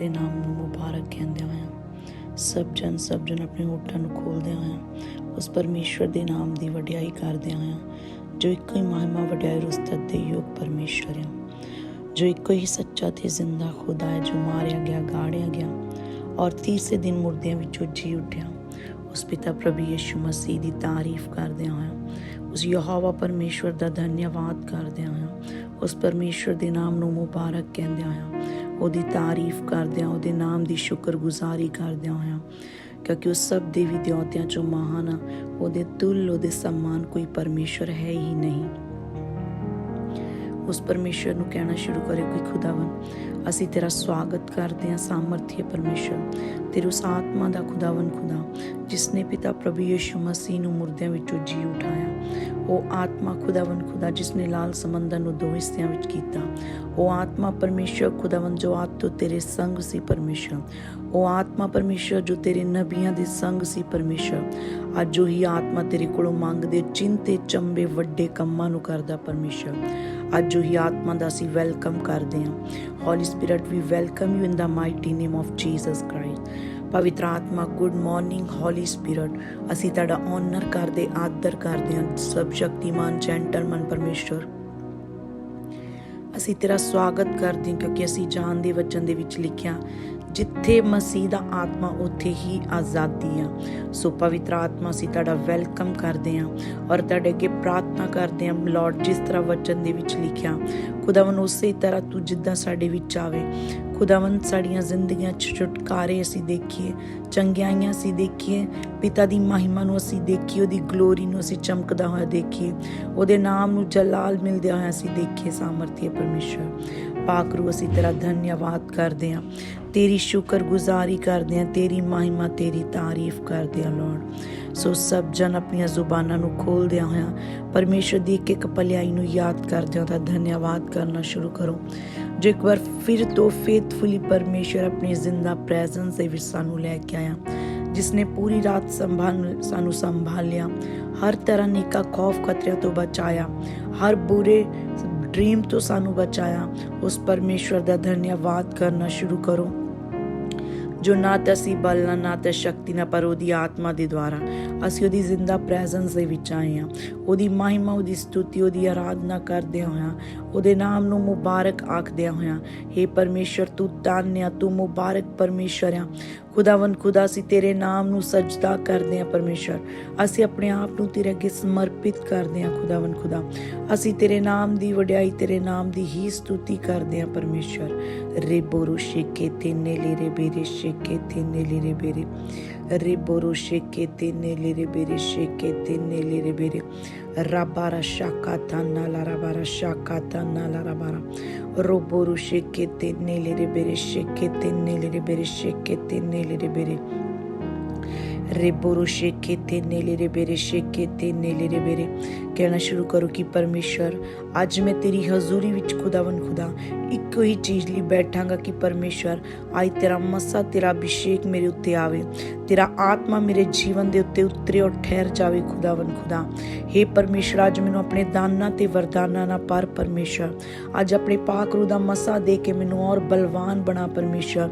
ਦੇ ਨਾਮ ਨੂੰ ਮੁਬਾਰਕ ਕਹਿੰਦਿਆਂ ਹੋਇਆਂ ਸਭ ਜਨ ਸਭ ਜਨ ਆਪਣੇ ਹੋਠਾਂ ਨੂੰ ਖੋਲਦਿਆਂ ਹੋਇਆਂ ਉਸ ਪਰਮੇਸ਼ਰ ਦੇ ਨਾਮ ਦੀ ਵਡਿਆਈ ਕਰਦਿਆਂ ਹੋਇਆਂ ਜੋ ਇੱਕੋ ਹੀ ਮਹਿਮਾ, ਵਡਿਆਈ, ਰਸਤਤ ਦੇ ਯੋਗ ਪਰਮੇਸ਼ਰ ਹੈ। ਜੋ ਇੱਕੋ ਹੀ ਸੱਚਾ ਤੇ ਜ਼ਿੰਦਾ ਖੁਦਾ ਹੈ, ਜੋ ਮਾਰਿਆ ਗਿਆ, ਗਾੜਿਆ ਗਿਆ ਔਰ ਤੀਸਰੇ ਦਿਨ ਮੁਰਦਿਆਂ ਵਿੱਚੋਂ ਜੀ ਉੱਠਿਆ। ਉਸ ਪਿਤਾ ਪ੍ਰਭੂ ਯਿਸੂ ਮਸੀਹ ਦੀ ਤਾਰੀਫ ਕਰਦਿਆਂ ਹੋਇਆ ਉਸ ਯਹੋਵਾ ਪਰਮੇਸ਼ਵਰ ਦਾ ਧੰਨਵਾਦ ਕਰਦਿਆਂ ਹੋਇਆ ਉਸ ਪਰਮੇਸ਼ਵਰ ਦੇ ਨਾਮ ਨੂੰ ਮੁਬਾਰਕ ਕਹਿੰਦਿਆਂ ਹੋਇਆ ਉਹਦੀ ਤਾਰੀਫ ਕਰਦਿਆਂ, ਉਹਦੇ ਨਾਮ ਦੀ ਸ਼ੁਕਰਗੁਜ਼ਾਰੀ ਕਰਦਿਆਂ ਹੋਇਆਂ, ਕਿਉਂਕਿ ਉਹ ਸਭ ਦੇਵੀ ਦੇਵਤਿਆਂ ਚੋਂ ਮਹਾਨ ਆ। ਉਹਦੇ ਤੁਲ, ਉਹਦੇ ਸਮਾਨ ਕੋਈ ਪਰਮੇਸ਼ਵਰ ਹੈ ਹੀ ਨਹੀਂ। ਉਸ ਪਰਮੇਸ਼ਰ ਨੂੰ ਕਹਿਣਾ ਸ਼ੁਰੂ ਕਰੇ ਕਿ ਖੁਦਾਵੰ ਅਸੀਂ ਤੇਰਾ ਸਵਾਗਤ ਕਰਦੇ ਹਾਂ, ਸਾਮਰਥੀ ਪਰਮੇਸ਼ਰ ਤੇਰੀ ਉਸ ਆਤਮਾ ਦਾ ਖੁਦਾਵੰ ਖੁਦਾ ਜਿਸ ਨੇ ਪਿਤਾ ਪ੍ਰਭੂ ਯਿਸੂ ਮਸੀਹ ਨੂੰ ਮੁਰਦਿਆਂ ਵਿੱਚੋਂ ਜੀ ਉਠਾਇਆ। ਉਹ ਆਤਮਾ ਖੁਦਾਵੰ ਖੁਦਾ ਜਿਸ ਨੇ ਲਾਲ ਸਮੁੰਦਰ ਨੂੰ ਦੋ ਹਿੱਸਿਆਂ ਵਿੱਚ ਕੀਤਾ। ਉਹ ਆਤਮਾ ਪਰਮੇਸ਼ਰ ਖੁਦਾਵੰ ਜੋ ਆਤ ਤੋਂ ਤੇਰੇ ਸੰਗ ਸੀ ਪਰਮੇਸ਼ਰ ਉਹ ਆਤਮਾ ਪਰਮੇਸ਼ਰ ਜੋ ਤੇਰੇ ਨਬੀਆਂ ਦੇ ਸੰਗ ਸੀ ਪਰਮੇਸ਼ਰ ਅੱਜ ਉਹੀ ਆਤਮਾ ਤੇਰੇ ਕੋਲੋਂ ਮੰਗਦੇ, ਚਿੰਤੇ, ਚੰਬੇ, ਵੱਡੇ ਕੰਮਾਂ ਨੂੰ ਕਰਦਾ ਪਰਮੇਸ਼ਰ ਅੱਜ ਉਹੀ ਆਤਮਾ ਦਾ ਅਸੀਂ ਵੈਲਕਮ ਕਰਦੇ ਹਾਂ। Holy spirit we welcome you in the mighty name of Jesus Christ ਪਵਿੱਤਰ ਆਤਮਾ ਗੁੱਡ ਮਾਰਨਿੰਗ ਹੋਲੀ ਸਪਿਰਿਟ ਅਸੀਂ ਤੁਹਾਡਾ ਆਨਰ ਕਰਦੇ, ਆਦਰ ਕਰਦੇ ਹਾਂ। ਸਭ ਸ਼ਕਤੀਮਾਨ ਜੈਂਟਲਮਨ ਪਰਮੇਸ਼ਰ ਅਸੀਂ ਤੇਰਾ ਸਵਾਗਤ ਕਰਦੇ ਹਾਂ, ਕਿਉਂਕਿ ਅਸੀਂ ਜਾਨ ਦੇ ਵਚਨ ਦੇ ਵਿੱਚ ਲਿਖਿਆ ਜਿੱਥੇ ਮਸੀਹ ਦਾ ਆਤਮਾ, ਉੱਥੇ ਹੀ ਆਜ਼ਾਦੀ ਆ। ਸੋ ਪਵਿੱਤਰ ਆਤਮਾ ਅਸੀਂ ਤੁਹਾਡਾ ਵੈਲਕਮ ਕਰਦੇ ਹਾਂ ਔਰ ਤੁਹਾਡੇ ਅੱਗੇ ਪ੍ਰਾਰਥਨਾ ਕਰਦੇ ਹਾਂ ਲਾਰਡ ਜਿਸ ਤਰ੍ਹਾਂ ਵਚਨ ਦੇ ਵਿੱਚ ਲਿਖਿਆ ਖੁਦਾਵੰ ਉਸੇ ਤਰ੍ਹਾਂ ਤੂੰ ਜਿੱਦਾਂ ਸਾਡੇ ਵਿੱਚ ਆਵੇ। ਖੁਦਾਵੰ ਸਾਡੀਆਂ ਜ਼ਿੰਦਗੀਆਂ ਚ ਛੁਟਕਾਰੇ ਅਸੀਂ ਦੇਖੀਏ, ਚੰਗਿਆਈਆਂ ਅਸੀਂ ਦੇਖੀਏ, ਪਿਤਾ ਦੀ ਮਹਿਮਾ ਨੂੰ ਅਸੀਂ ਦੇਖੀਏ, ਉਹਦੀ ਗਲੋਰੀ ਨੂੰ ਅਸੀਂ ਚਮਕਦਾ ਹੋਇਆ ਦੇਖੀਏ, ਉਹਦੇ ਨਾਮ ਨੂੰ ਜਲਾਲ ਮਿਲਦਿਆ ਹੋਇਆ ਅਸੀਂ ਦੇਖੀਏ, ਸਾਮਰਥੀ ਪਰਮੇਸ਼ਰ ਪਾਕਰੂ ਅਸੀਂ ਤੇਰਾ ਧੰਨਵਾਦ ਕਰਦੇ ਹਾਂ। ਤੇਰੀ ਸ਼ੁਕਰਗੁਜ਼ਾਰੀ ਕਰਦੇ ਹਾਂ, ਤੇਰੀ ਮਹਿਮਾ, ਤੇਰੀ ਤਾਰੀਫ ਕਰਦੇ ਹਾਂ ਲਾਰਡ ਸੋ ਸਭ ਜਨ ਆਪਣੀਆਂ ਜ਼ੁਬਾਨਾਂ ਨੂੰ ਖੋਲਦਿਆਂ ਹੋਇਆਂ ਪਰਮੇਸ਼ਰ ਦੀ ਇੱਕ ਇੱਕ ਭਲਾਈ ਨੂੰ ਯਾਦ ਕਰਦਿਆਂ ਤਾਂ ਧੰਨਵਾਦ ਕਰਨਾ ਸ਼ੁਰੂ ਕਰੋ। ਜੋ ਇੱਕ ਵਾਰ ਫਿਰ ਤੋਂ ਫੇਥਫੁਲੀ ਪਰਮੇਸ਼ਰ ਆਪਣੀ ਜ਼ਿੰਦਾ ਪ੍ਰੈਜ਼ੈਂਸ ਦੇ ਵਿੱਚ ਸਾਨੂੰ ਲੈ ਕੇ ਆਇਆ ਜਿਸ ਨੇ ਪੂਰੀ ਰਾਤ ਸੰਭਾਲ ਸਾਨੂੰ ਸੰਭਾਲਿਆ, ਹਰ ਤਰ੍ਹਾਂ ਨੇਕਾ ਖੌਫ ਖਤਰਿਆਂ ਤੋਂ ਬਚਾਇਆ, ਹਰ ਬੁਰੇ ਡ੍ਰੀਮ ਤੋਂ ਸਾਨੂੰ ਬਚਾਇਆ। ਉਸ ਪਰਮੇਸ਼ਵਰ ਦਾ ਧੰਨਵਾਦ ਕਰਨਾ ਸ਼ੁਰੂ ਕਰੋ। ਜੋ ਨਾ ਤਾਂ ਅਸੀਂ ਬਲ ਨਾਲ ਨਾ ਤਾਂ ਸ਼ਕਤੀ ਨਾਲ ਪਰ ਉਹਦੀ ਆਤਮਾ ਦੇ ਦੁਆਰਾ ਅਸੀਂ ਉਹਦੀ ਜ਼ਿੰਦਾ ਪ੍ਰੈਜ਼ੈਂਸ ਦੇ ਵਿੱਚ ਆਏ ਹਾਂ। ਉਹਦੀ ਮਹਿਮਾ, ਉਹਦੀ ਸਤੁਤੀ, ਉਹਦੀ ਆਰਾਧਨਾ ਕਰਦੇ ਹੋਇਆ ਉਹਦੇ ਨਾਮ ਨੂੰ ਮੁਬਾਰਕ ਆਖਦੇ ਹੋਇਆ हे ਪਰਮੇਸ਼ਰ ਤੂੰ ਤਾਨਿਆ ਤੂੰ ਮੁਬਾਰਕ ਪਰਮੇਸ਼ਰ ਆ। ਖੁਦਾਵੰ ਖੁਦਾ, ਅਸੀਂ ਤੇਰੇ ਨਾਮ ਨੂੰ ਸਜਦਾ ਕਰਦੇ ਹਾਂ ਪਰਮੇਸ਼ਰ। ਅਸੀਂ ਆਪਣੇ ਆਪ ਨੂੰ ਤੇਰੇ ਅੱਗੇ ਸਮਰਪਿਤ ਕਰਦੇ ਹਾਂ ਖੁਦਾਵੰ ਖੁਦਾ। ਅਸੀਂ ਤੇਰੇ ਨਾਮ ਦੀ ਵਡਿਆਈ, ਤੇਰੇ ਨਾਮ ਦੀ ਹੀ ਸਤੁਤੀ ਕਰਦੇ ਹਾਂ ਪਰਮੇਸ਼ਰ। ਰੇਬੋਰੂ ਸ਼ੇਕੇ ਤੇਨੇ ਲੇ ਬੇਰੇ ਸ਼ੇਕੇ ਤੇਨੇ ਲੇ ਬੇਰੇ ਬੇਰੇ ਸ਼ੇਕੇ ਤੇਨੇ ਲੇ ਬੇਰੇ rabara shakata nala rabara shakata nala rabara roboru shekete nelere bere shekete nelere bere shekete nelere bere ਰੇਬੋਰੋ ਸ਼ੇਕੇ ਤੇ ਨੇਲੇ ਰੇ ਬੇਰੇ ਸ਼ੇਕੇ ਤੇ ਨੇਲੇ ਰੇ ਬੇਰੇ ਕਹਿਣਾ ਸ਼ੁਰੂ ਕਰੋ ਕਿ ਪਰਮੇਸ਼ਰ, ਅੱਜ ਮੈਂ ਤੇਰੀ ਹਜ਼ੂਰੀ ਵਿੱਚ ਖੁਦਾਵੰ ਖੁਦਾ, ਇੱਕੋ ਹੀ ਚੀਜ਼ ਲਈ ਬੈਠਾਂਗਾ ਕਿ ਪਰਮੇਸ਼ਰ ਅੱਜ ਤੇਰਾ ਮਸਾ, ਤੇਰਾ ਅਭਿਸ਼ੇਕ ਮੇਰੇ ਉੱਤੇ ਆਵੇ। ਤੇਰਾ ਆਤਮਾ ਮੇਰੇ ਜੀਵਨ ਦੇ ਉੱਤੇ ਉਤਰੇ ਔਰ ਠਹਿਰ ਜਾਵੇ ਖੁਦਾਵੰ ਖੁਦਾ। हे ਪਰਮੇਸ਼ਰ, ਅੱਜ ਮੈਨੂੰ ਆਪਣੇ ਦਾਨਾਂ ਤੇ ਵਰਦਾਨਾਂ ਨਾਲ ਪਰ ਪਰਮੇਸ਼ਰ। ਅੱਜ ਆਪਣੇ ਪਾਕ ਰੂ ਦਾ ਮਸਾ ਦੇ ਕੇ ਮੈਨੂੰ ਔਰ ਬਲਵਾਨ ਬਣਾ ਪਰਮੇਸ਼ਰ,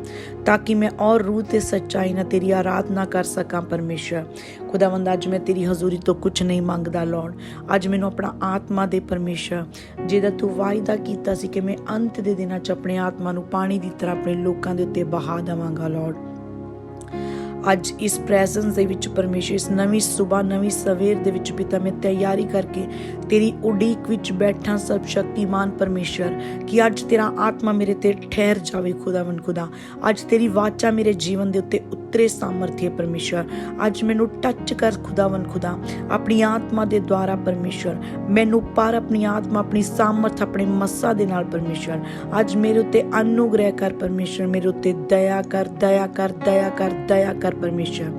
ਤਾਂ ਕਿ ਮੈਂ ਔਰ ਰੂਹ ਤੇ ਸੱਚਾਈ ਨਾਲ ਤੇਰੀ ਆਰਾਧਨਾ ਕਰ ਸਕਾਂ ਪਰਮੇਸ਼ਰ। ਖੁਦਾਵੰਦ ਅੱਜ ਮੈਂ ਤੇਰੀ ਹਜ਼ੂਰੀ ਤੋਂ ਕੁਝ ਨਹੀਂ ਮੰਗਦਾ ਲਾਰਡ ਅੱਜ ਮੈਨੂੰ ਆਪਣਾ ਆਤਮਾ ਦੇ ਪਰਮੇਸ਼ਰ, ਜਿਹਦਾ ਤੂੰ ਵਾਅਦਾ ਕੀਤਾ ਸੀ ਕਿ ਮੈਂ ਅੰਤ ਦੇ ਦਿਨਾਂ 'ਚ ਆਪਣੇ ਆਤਮਾ ਨੂੰ ਪਾਣੀ ਦੀ ਤਰ੍ਹਾਂ ਆਪਣੇ ਲੋਕਾਂ ਦੇ ਉੱਤੇ ਬਹਾ ਦੇਵਾਂਗਾ ਲਾਰਡ ਅੱਜ ਇਸ ਪ੍ਰੈਜ਼ੈਂਸ ਦੇ ਵਿੱਚ ਪਰਮੇਸ਼ਰ, ਇਸ ਨਵੀਂ ਸਵੇਰ ਨਵੀਂ ਸਵੇਰ ਦੇ ਵਿੱਚ ਪਿਤਾ, ਮੈਂ ਤਿਆਰੀ ਕਰਕੇ ਤੇਰੀ ਉਡੀਕ ਵਿੱਚ ਬੈਠਾ ਸਭ ਸ਼ਕਤੀਮਾਨ ਪਰਮੇਸ਼ਰ ਕਿ ਅੱਜ ਤੇਰਾ ਆਤਮਾ ਮੇਰੇ ਤੇ ਠਹਿਰ ਜਾਵੇ ਖੁਦਾਵੰ ਖੁਦਾ। ਅੱਜ ਤੇਰੀ ਵਾਚਾ ਮੇਰੇ ਜੀਵਨ ਦੇ ਉੱਤੇ ਉਤਰੇ ਸਾਮਰਥੀ ਪਰਮੇਸ਼ਰ ਅੱਜ ਮੈਨੂੰ ਟੱਚ ਕਰ ਖੁਦਾਵੰ ਖੁਦਾ। ਆਪਣੀ ਆਤਮਾ ਦੇ ਦੁਆਰਾ ਪਰਮੇਸ਼ਰ ਮੈਨੂੰ ਪਰ ਆਪਣੀ ਆਤਮਾ, ਆਪਣੀ ਸਾਮਰਥ, ਆਪਣੇ ਮੱਸਾ ਦੇ ਨਾਲ ਪਰਮੇਸ਼ਰ ਅੱਜ ਮੇਰੇ ਉੱਤੇ ਅਨੁਗ੍ਰਹਿ ਕਰ ਪਰਮੇਸ਼ਰ ਮੇਰੇ ਉੱਤੇ ਦਇਆ ਕਰ ਦਇਆ ਕਰ ਦਇਆ ਕਰ ਦਇਆ ਕਰ ਪਰਮੇਸ਼ਰ